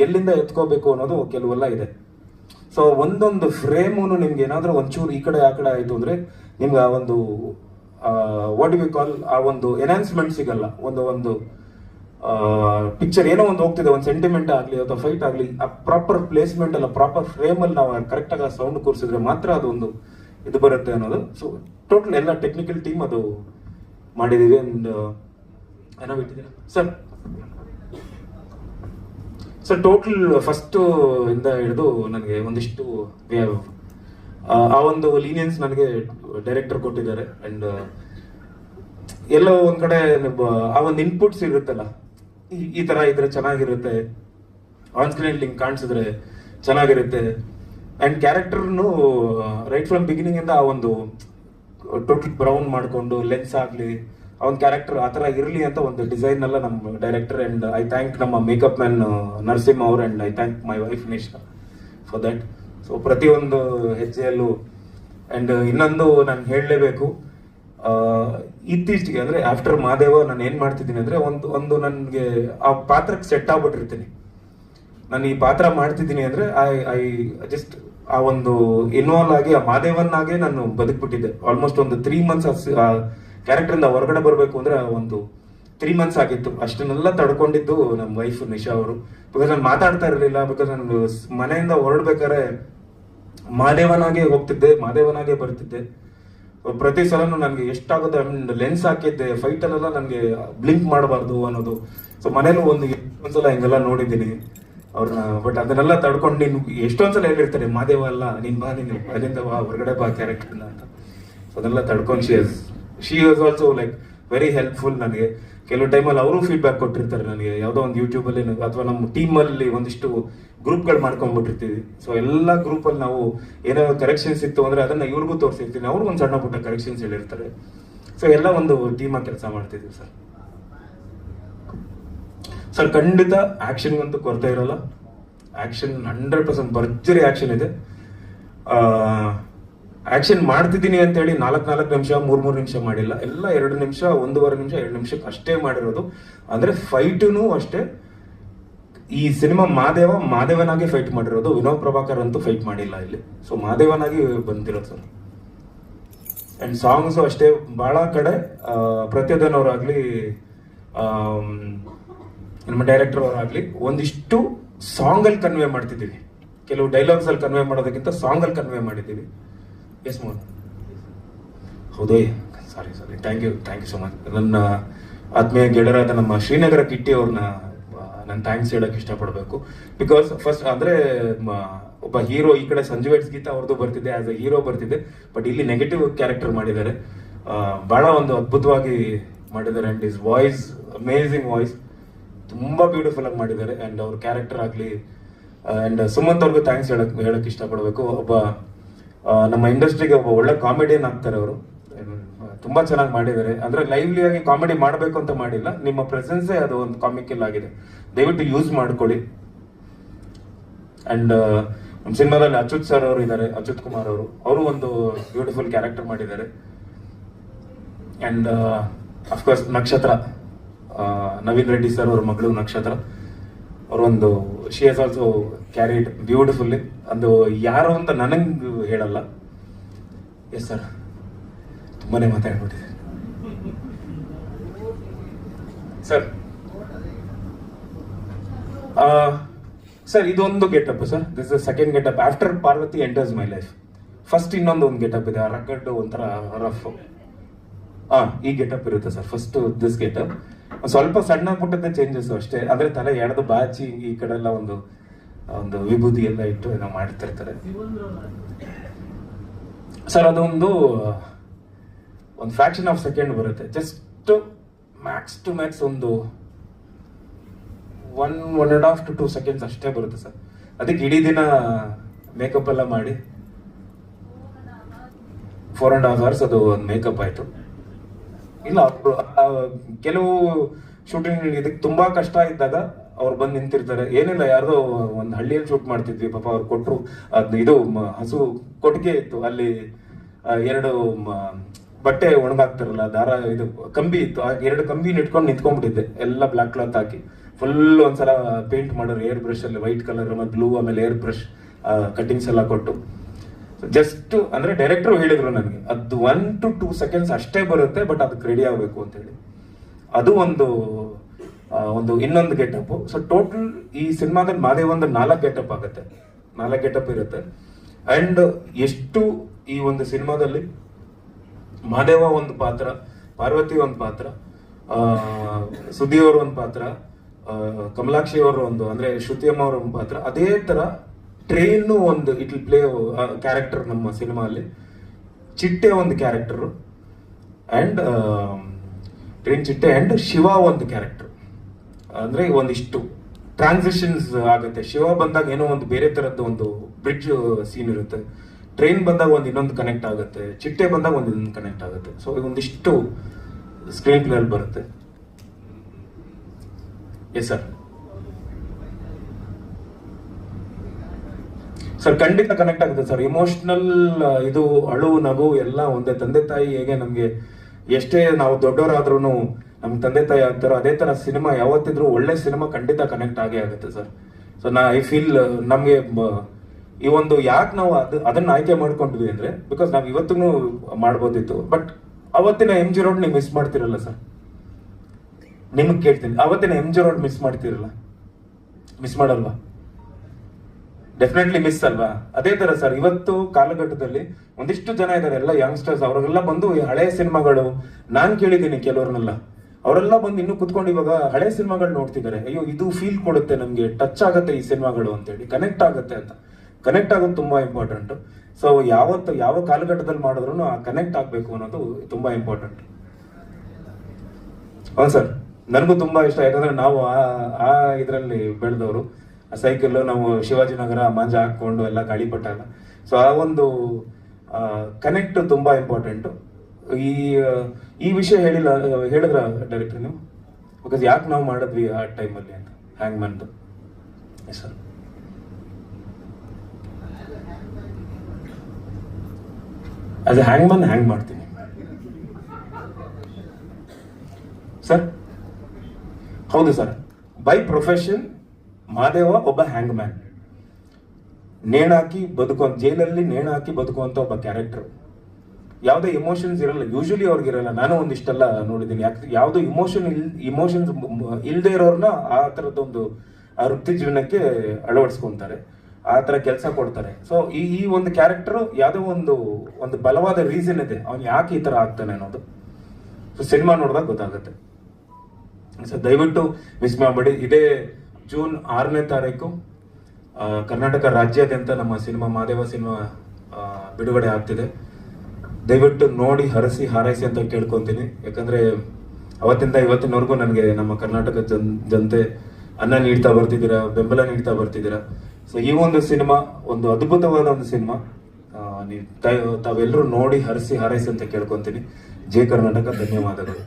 ಎಲ್ಲಿಂದ ಎತ್ಕೋಬೇಕು ಅನ್ನೋದು ಕೆಲವೆಲ್ಲ ಇದೆ. ಸೊ ಒಂದೊಂದು ಫ್ರೇಮೂನು ನಿಮ್ಗೆ ಏನಾದ್ರೂ ಒಂಚೂರು ಈ ಕಡೆ, ಆ ಕಡೆ ಆಯಿತು ಅಂದ್ರೆ, ನಿಮ್ಗೆ ಆ ಒಂದು ವಾಟ್ ವಿ ಕಾಲ್ ಆ ಒಂದು ಎನ್ಹಾನ್ಸ್ಮೆಂಟ್ ಸಿಗಲ್ಲ. ಒಂದು ಒಂದು ಪಿಕ್ಚರ್ ಏನೋ ಒಂದು ಹೋಗ್ತಿದೆ, ಒಂದು ಸೆಂಟಿಮೆಂಟ್ ಆಗಲಿ ಅಥವಾ ಫೈಟ್ ಆಗಲಿ, ಆ ಪ್ರಾಪರ್ ಪ್ಲೇಸ್ಮೆಂಟ್ ಅಲ್ಲ ಪ್ರಾಪರ್ ಫ್ರೇಮ್ ಅಲ್ಲಿ ನಾವು ಕರೆಕ್ಟಾಗಿ ಆ ಸೌಂಡ್ ಕೂರಿಸಿದ್ರೆ ಮಾತ್ರ ಅದೊಂದು ಇದು ಬರುತ್ತೆ ಅನ್ನೋದು. ಸೊ ಟೋಟಲ್ ಎಲ್ಲ ಟೆಕ್ನಿಕಲ್ ಟೀಮ್ ಅದು ಮಾಡಿದ್ದೀವಿ ಅಂಡ್ ಏನೋ ಸರ್ ಸರ್ ಟೋಟಲ್ ಫಸ್ಟ್ ಇಂದ ಹಿಡಿದು ನನಗೆ ಒಂದಿಷ್ಟು ವಿ ಆ, ಒಂದು ಲೀನಿಯನ್ಸ್ ನನಗೆ ಡೈರೆಕ್ಟರ್ ಕೊಟ್ಟಿದ್ದಾರೆ. ಅಂಡ್ ಎಲ್ಲೋ ಒಂದ್ ಕಡೆ ಆ ಒಂದು ಇನ್ಪುಟ್ಸ್ ಇರುತ್ತಲ್ಲ ಈ- ತರ ಇದ್ರೆ ಚೆನ್ನಾಗಿರುತ್ತೆ ಆನ್ ಸ್ಕ್ರೀನ್ ಲಿಂಕ್ ಕಾಣಿಸಿದ್ರೆ ಚೆನ್ನಾಗಿರುತ್ತೆ. ಅಂಡ್ ಕ್ಯಾರೆಕ್ಟರ್ನು ರೈಟ್ ಫ್ರಮ್ ಬಿಗಿನಿಂಗ್ ಇಂದ ಆ ಒಂದು ಟೋಟಲ್ ಬ್ರೌನ್ ಮಾಡಿಕೊಂಡು ಲೆನ್ಸ್ ಆಗ್ಲಿ ಒಂದು ಕ್ಯಾರೆಕ್ಟರ್ ಆ ತರ ಇರಲಿ ಅಂತ ಒಂದು ಡಿಸೈನ್ ಎಲ್ಲ ನಮ್ಮ ಡೈರೆಕ್ಟರ್ ಅಂಡ್ ಐ ಥ್ಯಾಂಕ್ ನಮ್ಮ ಮೇಕಪ್ ಮ್ಯಾನ್ ನರಸಿಂಹ ಅವ್ರ and I thank my wife Nisha for that so ಪ್ರತಿಯೊಂದು ಹೆಜ್ಜೆಯಲ್ಲೂ ಅಂಡ್ ಇನ್ನೊಂದು ನಾನು ಹೇಳಲೇಬೇಕು ಇತ್ತೀಚೆಗೆ ಅಂದ್ರೆ ಆಫ್ಟರ್ ಮಾದೇವ ನಾನು ಏನು ಮಾಡ್ತಿದ್ದೀನಿ ಅಂದ್ರೆ ಒಂದು ಒಂದು ನನಗೆ ಆ ಪಾತ್ರಕ್ಕೆ ಸೆಟ್ ಆಗ್ಬಿಟ್ಟಿರ್ತೀನಿ. ನಾನು ಈ ಪಾತ್ರ ಮಾಡ್ತಿದ್ದೀನಿ ಅಂದ್ರೆ ಐ ಐ ಜಸ್ಟ್ ಆ ಒಂದು ಇನ್ವಾಲ್ವ್ ಆಗಿ ಆ ಮಾದೇವನ್ನಾಗೆ ನಾನು ಬದುಕ್ಬಿಟ್ಟಿದ್ದೆ. ಆಲ್ಮೋಸ್ಟ್ ಒಂದು ತ್ರೀ ಮಂತ್ಸ್ ಆ ಕ್ಯಾರೆಕ್ಟರಿಂದ ಹೊರಗಡೆ ಬರಬೇಕು ಅಂದ್ರೆ ಒಂದು ತ್ರೀ ಮಂತ್ಸ್ ಆಗಿತ್ತು. ಅಷ್ಟನ್ನೆಲ್ಲ ತಡ್ಕೊಂಡಿದ್ದು ನಮ್ಮ ವೈಫ್ ನಿಶಾ ಅವರು. ಬಿಕಾಸ್ ನಾನು ಮಾತಾಡ್ತಾ ಇರಲಿಲ್ಲ ಬಿಕಾಸ್ ನಾನು ಮನೆಯಿಂದ ಹೊರಡ್ಬೇಕಾದ್ರೆ ಮಾದೇವನಾಗೆ ಹೋಗ್ತಿದ್ದೆ, ಮಾದೇವನಾಗೆ ಬರ್ತಿದ್ದೆ ಪ್ರತಿ ಸಲನು ನನಗೆ ಎಷ್ಟಾಗುತ್ತೆ ಲೆನ್ಸ್ ಹಾಕಿದ್ದೆ ಫೈಟ್ ಅಲ್ಲೆಲ್ಲ ನನಗೆ ಬ್ಲಿಂಕ್ ಮಾಡಬಾರ್ದು ಅನ್ನೋದು. ಸೊ ಮನೇಲಿ ಒಂದು ಒಂದ್ಸಲ ಹಿಂಗೆಲ್ಲ ನೋಡಿದ್ದೀನಿ ಅವ್ರನ್ನ ಬಟ್ ಅದನ್ನೆಲ್ಲ ತಡ್ಕೊಂಡು ನೀನು ಎಷ್ಟೊಂದ್ಸಲ ಹೇಳಿರ್ತಾರೆ, ಮಾದೇವ ಅಲ್ಲ, ನೀನ್ ಬಾ, ನೀನು ಅಲ್ಲಿಂದ ಬಾ, ಹೊರಗಡೆ ಬಾ ಕ್ಯಾರೆಕ್ಟರ್ ಅಂತ. ಅದನ್ನೆಲ್ಲ ತಡ್ಕೊಂಡು she she was also like very helpful ನನಗೆ. ಕೆಲವು ಟೈಮಲ್ಲಿ ಅವರು ಫೀಡ್ಬ್ಯಾಕ್ ಕೊಟ್ಟಿರ್ತಾರೆ ನನಗೆ. ಯಾವುದೋ ಒಂದು ಯೂಟ್ಯೂಬಲ್ಲಿ ಅಥವಾ ನಮ್ಮ ಟೀಮ್ ಅಲ್ಲಿ ಒಂದಿಷ್ಟು ಗ್ರೂಪ್ಗಳು ಮಾಡ್ಕೊಂಡ್ಬಿಟ್ಟಿರ್ತೀವಿ ಸೊ ಎಲ್ಲ ಗ್ರೂಪ್ ಅಲ್ಲಿ ನಾವು ಏನೋ ಕರೆಕ್ಷನ್ಸ್ ಇತ್ತು ಅಂದ್ರೆ ಅದನ್ನ ಇವ್ರಿಗೂ ತೋರಿಸಿರ್ತೀನಿ. ಅವರು ಒಂದು ಸಣ್ಣ ಪುಟ್ಟ ಕರೆಕ್ಷನ್ಸ್ ಹೇಳಿರ್ತಾರೆ. ಸೊ ಎಲ್ಲ ಒಂದು ಟೀಮ್ ಆಗಿ ಕೆಲಸ ಮಾಡ್ತಿದ್ವಿ ಸರ್. ಸರ್, ಖಂಡಿತ ಆಕ್ಷನ್ ಅಂತೂ ಕೊರತೆ ಇರಲ್ಲ. ಆಕ್ಷನ್ ಹಂಡ್ರೆಡ್ ಪರ್ಸೆಂಟ್ ಭರ್ಜರಿ ಆಕ್ಷನ್ ಇದೆ. ಆಕ್ಷನ್ ಮಾಡ್ತಿದ್ದೀನಿ ಅಂತ ಹೇಳಿ ನಾಲ್ಕು ನಾಲ್ಕು ನಿಮಿಷ, ಮೂರ್ ಮೂರು ನಿಮಿಷ ಮಾಡಿಲ್ಲ. ಎಲ್ಲ ಎರಡು ನಿಮಿಷ, ಒಂದೂವರೆ ನಿಮಿಷ, ಎರಡು ನಿಮಿಷಕ್ಕೆ ಅಷ್ಟೇ ಮಾಡಿರೋದು. ಅಂದ್ರೆ ಫೈಟುನು ಅಷ್ಟೇ. ಈ ಸಿನಿಮಾ ಮಾದೇವ, ಮಾದೇವನಾಗಿ ಫೈಟ್ ಮಾಡಿರೋದು. ವಿನೋದ್ ಪ್ರಭಾಕರ್ ಅಂತೂ ಫೈಟ್ ಮಾಡಿಲ್ಲ ಇಲ್ಲಿ. ಸೊ ಮಾದೇವನಾಗಿ ಬಂದಿರೋದು ಸರ್. ಅಂಡ್ ಸಾಂಗ್ಸು ಅಷ್ಟೇ. ಬಹಳ ಕಡೆ ಆಗಲಿ ಅವರಾಗ್ಲಿ ನಮ್ಮ ಡೈರೆಕ್ಟರ್ ಅವರಾಗ್ಲಿ ಒಂದಿಷ್ಟು ಸಾಂಗ್ ಅಲ್ಲಿ ಕನ್ವೆ ಮಾಡ್ತಿದ್ದೀವಿ. ಕೆಲವು ಡೈಲಾಗ್ಸ್ ಅಲ್ಲಿ ಕನ್ವೆ ಮಾಡೋದಕ್ಕಿಂತ ಸಾಂಗ್ ಅಲ್ಲಿ ಕನ್ವೆ ಮಾಡಿದ್ದೀವಿ. ಎಸ್ ಮೋಹನ್ ಹೌದೇ sorry sorry thank you thank you so much ನನ್ನ ಆತ್ಮೀಯ ಗೆಳೆಯರಾದ ನಮ್ಮ ಶ್ರೀನಗರ ಕಿಟ್ಟಿ ಅವ್ರನ್ನ ನಾನು ಥ್ಯಾಂಕ್ಸ್ ಹೇಳಕ್ ಇಷ್ಟಪಡಬೇಕು. ಬಿಕಾಸ್ ಫಸ್ಟ್ ಅಂದ್ರೆ ಒಬ್ಬ ಹೀರೋ ಈ ಕಡೆ ಸಂಜು ವೆಟ್ಸ್ ಗೀತಾ ಅವ್ರದ್ದು ಬರ್ತಿದೆ ಆಸ್ ಅ ಹೀರೋ ಬರ್ತಿದೆ ಬಟ್ ಇಲ್ಲಿ ನೆಗೆಟಿವ್ ಕ್ಯಾರೆಕ್ಟರ್ ಮಾಡಿದ್ದಾರೆ. ಬಹಳ ಒಂದು ಅದ್ಭುತವಾಗಿ ಮಾಡಿದ್ದಾರೆ and his voice amazing voice ತುಂಬಾ ಬ್ಯೂಟಿಫುಲ್ ಆಗಿ ಮಾಡಿದ್ದಾರೆ ಅಂಡ್ ಅವ್ರ ಕ್ಯಾರೆಕ್ಟರ್ ಆಗಲಿ ಅಂಡ್ ಸುಮಂತ್ ಅವ್ರಿಗೂ ಥ್ಯಾಂಕ್ಸ್ ಹೇಳಕ್ ಹೇಳಕ್ ಇಷ್ಟಪಡಬೇಕು. ಒಬ್ಬ ನಮ್ಮ ಇಂಡಸ್ಟ್ರಿಗೆ ಒಬ್ಬ ಒಳ್ಳೆ ಕಾಮಿಡಿಯನ್ ಆಗ್ತಾರೆ ಅವರು. ತುಂಬಾ ಚೆನ್ನಾಗಿ ಮಾಡಿದ್ದಾರೆ. ಅಂದ್ರೆ ಲೈವ್ಲಿ ಆಗಿ ಕಾಮಿಡಿ ಮಾಡಬೇಕು ಅಂತ ಮಾಡಿಲ್ಲ. ನಿಮ್ಮ ಪ್ರೆಸೆನ್ಸೇ ಅದು ಒಂದು ಕಾಮಿಕಲ್ ಆಗಿದೆ. ದಯವಿಟ್ಟು ಯೂಸ್ ಮಾಡ್ಕೊಳ್ಳಿ. ಅಂಡ್ ನಮ್ಮ ಸಿನಿಮಾದಲ್ಲಿ ಅಚ್ಯುತ್ ಸರ್ ಅವರು ಇದ್ದಾರೆ, ಅಚ್ಯುತ್ ಕುಮಾರ್ ಅವರು. ಅವರು ಒಂದು ಬ್ಯೂಟಿಫುಲ್ ಕ್ಯಾರೆಕ್ಟರ್ ಮಾಡಿದ್ದಾರೆ. And of course Nakshatra. Naveen Reddy sir ಅವ್ರ ಮಗಳು ನಕ್ಷತ್ರ. ಅವರೊಂದು she has also carried beautifully ಅದು ಯಾರು ಅಂತ ನನಗೆ ಹೇಳಲ್ಲ. ಎಸ್ ಸರ್ ತುಂಬಾನೇ ಮಾತಾಡ್ಬಿಟ್ಟಿದೆ ಸರ್ ಸರ್ ಇದೊಂದು getup sir this the second getup after Parvathi enters my life first ಇನ್ನೊಂದು ಒಂದು ಗೆಟಪ್ ಇದೆ. ರಗಡ್ ಒಂಥರ ರಫ್ ಹಾ ಈ ಗೆಟಪ್ ಇರುತ್ತೆ ಸರ್ ಫಸ್ಟ್ ದಿಸ್ ಗೆಟಪ್ ಸ್ವಲ್ಪ ಸಣ್ಣ ಪುಟ್ಟದ ಚೇಂಜಸ್ ಅಷ್ಟೇ. ಅಂದ್ರೆ ತಲೆ ಎಳೆದು ಬಾಚಿ ಈ ಕಡೆ ಎಲ್ಲ ಒಂದು ಒಂದು ವಿಭೂತಿ ಎಲ್ಲ ಇಟ್ಟು ಏನೋ ಮಾಡ್ತಿರ್ತಾರೆ. ಸರ್, ಅದೊಂದು, ಒಂದು ಫ್ರಾಕ್ಷನ್ ಆಫ್ ಸೆಕೆಂಡ್ ಬರುತ್ತೆ. ಜಸ್ಟ್ ಮ್ಯಾಕ್ಸ್ ಟು ಮ್ಯಾಕ್ಸ್ ಒಂದು one one and half to two seconds ಅಷ್ಟೇ ಬರುತ್ತೆ ಸರ್. ಅದಕ್ಕೆ ಇಡೀ ದಿನ ಮೇಕಪ್ ಎಲ್ಲ ಮಾಡಿ ಫೋರ್ ಅಂಡ್ ಹಾಫ್ ಅವರ್ಸ್ ಅದು ಒಂದು ಮೇಕಪ್ ಆಯ್ತು. ಇಲ್ಲ ಕೆಲವು ಶೂಟಿಂಗ್ ಇದಕ್ಕೆ ತುಂಬಾ ಕಷ್ಟ ಇದ್ದಾಗ ಅವ್ರು ಬಂದು ನಿಂತಿರ್ತಾರೆ. ಏನಿಲ್ಲ, ಯಾರ್ದೋ ಒಂದು ಹಳ್ಳಿಯಲ್ಲಿ ಶೂಟ್ ಮಾಡ್ತಿದ್ವಿ. ಪಾಪ ಅವ್ರು ಕೊಟ್ಟರು ಅದ್ ಇದು ಹಸು ಕೊಟ್ಟಿಗೆ ಇತ್ತು. ಅಲ್ಲಿ ಎರಡು ಬಟ್ಟೆ ಒಣಗಾಗ್ತಿರಲ್ಲ ದಾರ ಇದು, ಕಂಬಿ ಇತ್ತು. ಆ ಎರಡು ಕಂಬಿ ಇಟ್ಕೊಂಡು ನಿಂತ್ಕೊಂಡ್ಬಿಟ್ಟಿದ್ದೆ. ಎಲ್ಲ ಬ್ಲಾಕ್ ಕ್ಲಾತ್ ಹಾಕಿ. ಫುಲ್ ಒಂದ್ಸಲ ಪೇಂಟ್ ಮಾಡೋರು ಏರ್ ಬ್ರಷ್ ಅಲ್ಲಿ ವೈಟ್ ಕಲರ್ ಮತ್ತೆ ಬ್ಲೂ ಆಮೇಲೆ ಏರ್ ಬ್ರಷ್ ಕಟಿಂಗ್ಸ್ ಎಲ್ಲ ಕೊಟ್ಟು. ಜಸ್ಟ್ ಅಂದ್ರೆ ಡೈರೆಕ್ಟರ್ ಹೇಳಿದ್ರು ನನಗೆ, ಅದು ಒನ್ ಟು ಟೂ ಸೆಕೆಂಡ್ಸ್ ಅಷ್ಟೇ ಬರುತ್ತೆ ಬಟ್ ಅದಕ್ಕೆ ರೆಡಿ ಆಗಬೇಕು ಅಂತ ಹೇಳಿ. ಅದು ಒಂದು ಒಂದು ಇನ್ನೊಂದು ಗೆಟಪ್ ಸೊ ಟೋಟಲ್ ಈ ಸಿನಿಮಾದಲ್ಲಿ ಮಾದೇವ್ ಒಂದು ನಾಲ್ಕು ಗೆಟಪ್ ಆಗುತ್ತೆ. ನಾಲ್ಕು ಗೆಟಪ್ ಇರುತ್ತೆ. ಅಂಡ್ ಎಷ್ಟು ಈ ಒಂದು ಸಿನಿಮಾದಲ್ಲಿ ಮಾದೇವ ಒಂದು ಪಾತ್ರ ಪಾರ್ವತಿ ಒಂದು ಪಾತ್ರ ಆ, ಸುದ್ದಿ ಅವರು ಒಂದು ಪಾತ್ರ ಕಮಲಾಕ್ಷಿ ಅವರು ಒಂದು ಅಂದ್ರೆ ಶ್ರುತಿಯಮ್ಮ ಅವರ ಒಂದು ಪಾತ್ರ ಅದೇ ತರ ಟ್ರೈನ್ ಒಂದು ಇಟ್ ವಿಲ್ ಪ್ಲೇ ಕ್ಯಾರೆಕ್ಟರ್ ನಮ್ಮ ಸಿನಿಮಾದಲ್ಲಿ ಚಿಟ್ಟೆ ಒಂದು character and train Chitte and Shiva ಒಂದು ಕ್ಯಾರೆಕ್ಟರ್ ಅಂದ್ರೆ ಒಂದಿಷ್ಟು ಟ್ರಾನ್ಸಿಷನ್ಸ್ ಆಗುತ್ತೆ. ಶಿವ ಬಂದಾಗ ಏನೋ ಒಂದು ಬೇರೆ ತರದ್ದು ಒಂದು ಬ್ರಿಡ್ಜ್ ಸೀನ್ ಇರುತ್ತೆ. ಟ್ರೈನ್ ಬಂದಾಗ ಒಂದು ಇನ್ನೊಂದು ಕನೆಕ್ಟ್ ಆಗುತ್ತೆ. ಚಿಟ್ಟೆ ಬಂದಾಗ ಒಂದು ಇನ್ನೊಂದು ಕನೆಕ್ಟ್ ಆಗುತ್ತೆ. ಸೊ ಒಂದಿಷ್ಟು ಸ್ಕ್ರೀನ್ ಪ್ಲೇ ಅಲ್ಲಿ ಬರುತ್ತೆ. ಎಸ್ ಸರ್ ಸರ್ ಖಂಡಿತ ಕನೆಕ್ಟ್ ಆಗುತ್ತೆ ಸರ್ ಇಮೋಷ್ನಲ್ ಇದು, ಅಳು, ನಗು ಎಲ್ಲ ಒಂದೇ. ತಂದೆ ತಾಯಿ ಹೇಗೆ ನಮಗೆ ಎಷ್ಟೇ ನಾವು ದೊಡ್ಡವರಾದ್ರೂ ನಮ್ ತಂದೆ ತಾಯಿ ಆಗ್ತಾರೋ ಅದೇ ತರ ಸಿನಿಮಾ ಯಾವತ್ತಿದ್ರು ಒಳ್ಳೆ ಸಿನಿಮಾ ಖಂಡಿತ ಕನೆಕ್ಟ್ ಆಗೇ ಆಗುತ್ತೆ ಸರ್. ಸೊ ನಾ ಐ ಫೀಲ್ ನಮಗೆ ಈ ಒಂದು ಯಾಕೆ ನಾವು ಅದು ಅದನ್ನು ಆಯ್ಕೆ ಮಾಡ್ಕೊಂಡ್ವಿ ಅಂದ್ರೆ ಬಿಕಾಸ್ ನಾವು ಇವತ್ತಿಗೂ ಮಾಡ್ಬೋದಿತ್ತು. ಬಟ್ ಅವತ್ತಿನ ಎಂ ಜಿ ರೋಡ್ ನೀವು ಮಿಸ್ ಮಾಡ್ತಿರಲ್ಲ ಸರ್. ನಿಮಗೆ ಕೇಳ್ತೀನಿ. ಅವತ್ತಿನ ಎಂ ಜಿ ರೋಡ್ ಮಿಸ್ ಮಾಡ್ತಿರಲ್ಲ. ಮಿಸ್ ಮಾಡಲ್ವಾ? ಡೆಫಿನೆಟ್ಲಿ ಮಿಸ್ ಅಲ್ವಾ? ಅದೇ ತರ ಸರ್, ಇವತ್ತು ಕಾಲಘಟ್ಟದಲ್ಲಿ ಒಂದಿಷ್ಟು ಜನ ಇದ್ದಾರೆ ಎಲ್ಲ ಯಂಗ್ಸ್ಟರ್ಸ್ ಅವರೆಲ್ಲ ಬಂದು ಹಳೆಯ ಹಳೆ ಸಿನಿಮಾಗಳು. ನಾನು ಕೇಳಿದ್ದೀನಿ ಕೆಲವ್ರನ್ನೆಲ್ಲ. ಅವರೆಲ್ಲ ಬಂದು ಇನ್ನು ಕುತ್ಕೊಂಡು ಇವಾಗ ಹಳೆ ಸಿನಿಮಾಗಳು ನೋಡ್ತಿದ್ದಾರೆ. ಅಯ್ಯೋ, ಇದು ಫೀಲ್ ಕೊಡುತ್ತೆ ನಮಗೆ ಟಚ್ ಆಗುತ್ತೆ ಈ ಸಿನಿಮಾಗಳು ಅಂತೇಳಿ. ಕನೆಕ್ಟ್ ಆಗುತ್ತೆ ಅಂತ. ಕನೆಕ್ಟ್ ಆಗೋದು ತುಂಬಾ ಇಂಪಾರ್ಟೆಂಟ್ ಸೊ ಯಾವತ್ತು, ಯಾವ ಕಾಲಘಟ್ಟದಲ್ಲಿ ಮಾಡಿದ್ರು ಆ ಕನೆಕ್ಟ್ ಆಗಬೇಕು ಅನ್ನೋದು ತುಂಬಾ ಇಂಪಾರ್ಟೆಂಟ್ ಹೌದು ಸರ್ ನನಗೂ ತುಂಬಾ ಇಷ್ಟ. ಯಾಕಂದ್ರೆ ನಾವು ಆ ಆ ಇದರಲ್ಲಿ ಬೆಳೆದವರು. ಸೈಕಲ್ ನಾವು ಶಿವಾಜಿನಗರ, ಮಾಂಜ ಹಾಕೊಂಡು ಎಲ್ಲ ಗಾಳಿಪಟ್ಟಾಗ ಸೊ ಆ ಒಂದು ಕನೆಕ್ಟ್ ತುಂಬಾ ಇಂಪಾರ್ಟೆಂಟ್ ಈ ಈ ವಿಷಯ ಹೇಳಿಲ್ಲ, ಹೇಳಿದ್ರ ಡೈರೆಕ್ಟರ್ ನೀವು? ಬಿಕಾಸ್ ಯಾಕೆ ನಾವು ಮಾಡಿದ್ವಿ ಆ ಟೈಮಲ್ಲಿ ಅಂತ ಹ್ಯಾಂಗ್ ಮ್ಯಾನ್ದು ಸರ್ ಅದು ಹ್ಯಾಂಗ್ ಮ್ಯಾನ್ ಹ್ಯಾಂಗ್ ಮಾಡ್ತೀನಿ. ಸರ್ ಹೌದು ಸರ್ ಬೈ ಪ್ರೊಫೆಷನ್ ಮಾದೇವ ಒಬ್ಬ ಹ್ಯಾಂಗ್ ಮ್ಯಾನ್ ನೇಣಾಕಿ ಬದುಕೋ ಜೈಲಲ್ಲಿ ನೇಣಾಕಿ ಬದುಕುವಂತ ಒಬ್ಬ ಕ್ಯಾರೆಕ್ಟರ್ ಯಾವುದೇ ಇಮೋಷನ್ಸ್ ಇರಲ್ಲ. ಯೂಶಲಿ ಅವ್ರಿಗಿರಲ್ಲ ನಾನು ಒಂದಿಷ್ಟೆಲ್ಲ ನೋಡಿದ್ದೀನಿ. ಯಾಕೆ ಯಾವುದೋ ಇಮೋಷನ್ ಇಲ್ ಇಮೋಷನ್ಸ್ ಇಲ್ಲದೆ ಇರೋರನ್ನ ಆ ಥರದ್ದೊಂದು ಆ ವೃತ್ತಿ ಜೀವನಕ್ಕೆ ಅಳವಡಿಸ್ಕೊಂತಾರೆ. ಆ ಥರ ಕೆಲಸ ಕೊಡ್ತಾರೆ. ಸೊ ಈ ಈ ಒಂದು ಕ್ಯಾರೆಕ್ಟರು ಯಾವುದೋ ಒಂದು ಒಂದು ಬಲವಾದ ರೀಸನ್ ಇದೆ. ಅವ್ನು ಯಾಕೆ ಈ ಥರ ಆಗ್ತಾನೆ ಅನ್ನೋದು. ಸೊ ಸಿನಿಮಾ ನೋಡಿದಾಗ ಗೊತ್ತಾಗುತ್ತೆ. ಸೊ ದಯವಿಟ್ಟು ಮಿಸ್ ಮಾಡಬೇಡಿ. ಇದೇ ಜೂನ್ ಆರನೇ ತಾರೀಕು ಕರ್ನಾಟಕ ರಾಜ್ಯಾದ್ಯಂತ ನಮ್ಮ ಸಿನಿಮಾ, ಮಾದೇವ ಸಿನಿಮಾ ಬಿಡುಗಡೆ ಆಗ್ತಿದೆ. ದಯವಿಟ್ಟು ನೋಡಿ, ಹರಸಿ, ಹಾರೈಸಿ ಅಂತ ಕೇಳ್ಕೊಂತೀನಿ. ಯಾಕಂದ್ರೆ ಅವತ್ತಿಂದ ಇವತ್ತಿನವರೆಗೂ ನನಗೆ ನಮ್ಮ ಕರ್ನಾಟಕ ಜನ್, ಜನತೆ ಅನ್ನ ನೀಡ್ತಾ ಬರ್ತಿದ್ದೀರಾ, ಬೆಂಬಲ ನೀಡ್ತಾ ಬರ್ತಿದ್ದೀರಾ. ಸೊ ಈ ಒಂದು ಸಿನಿಮಾ, ಒಂದು ಅದ್ಭುತವಾದ ಒಂದು ಸಿನಿಮಾ ನೀವು ತಾವೆಲ್ಲರೂ ನೋಡಿ, ಹರಸಿ, ಹಾರೈಸಿ ಅಂತ ಕೇಳ್ಕೊಂತೀನಿ. ಜೈ ಕರ್ನಾಟಕ, ಧನ್ಯವಾದಗಳು.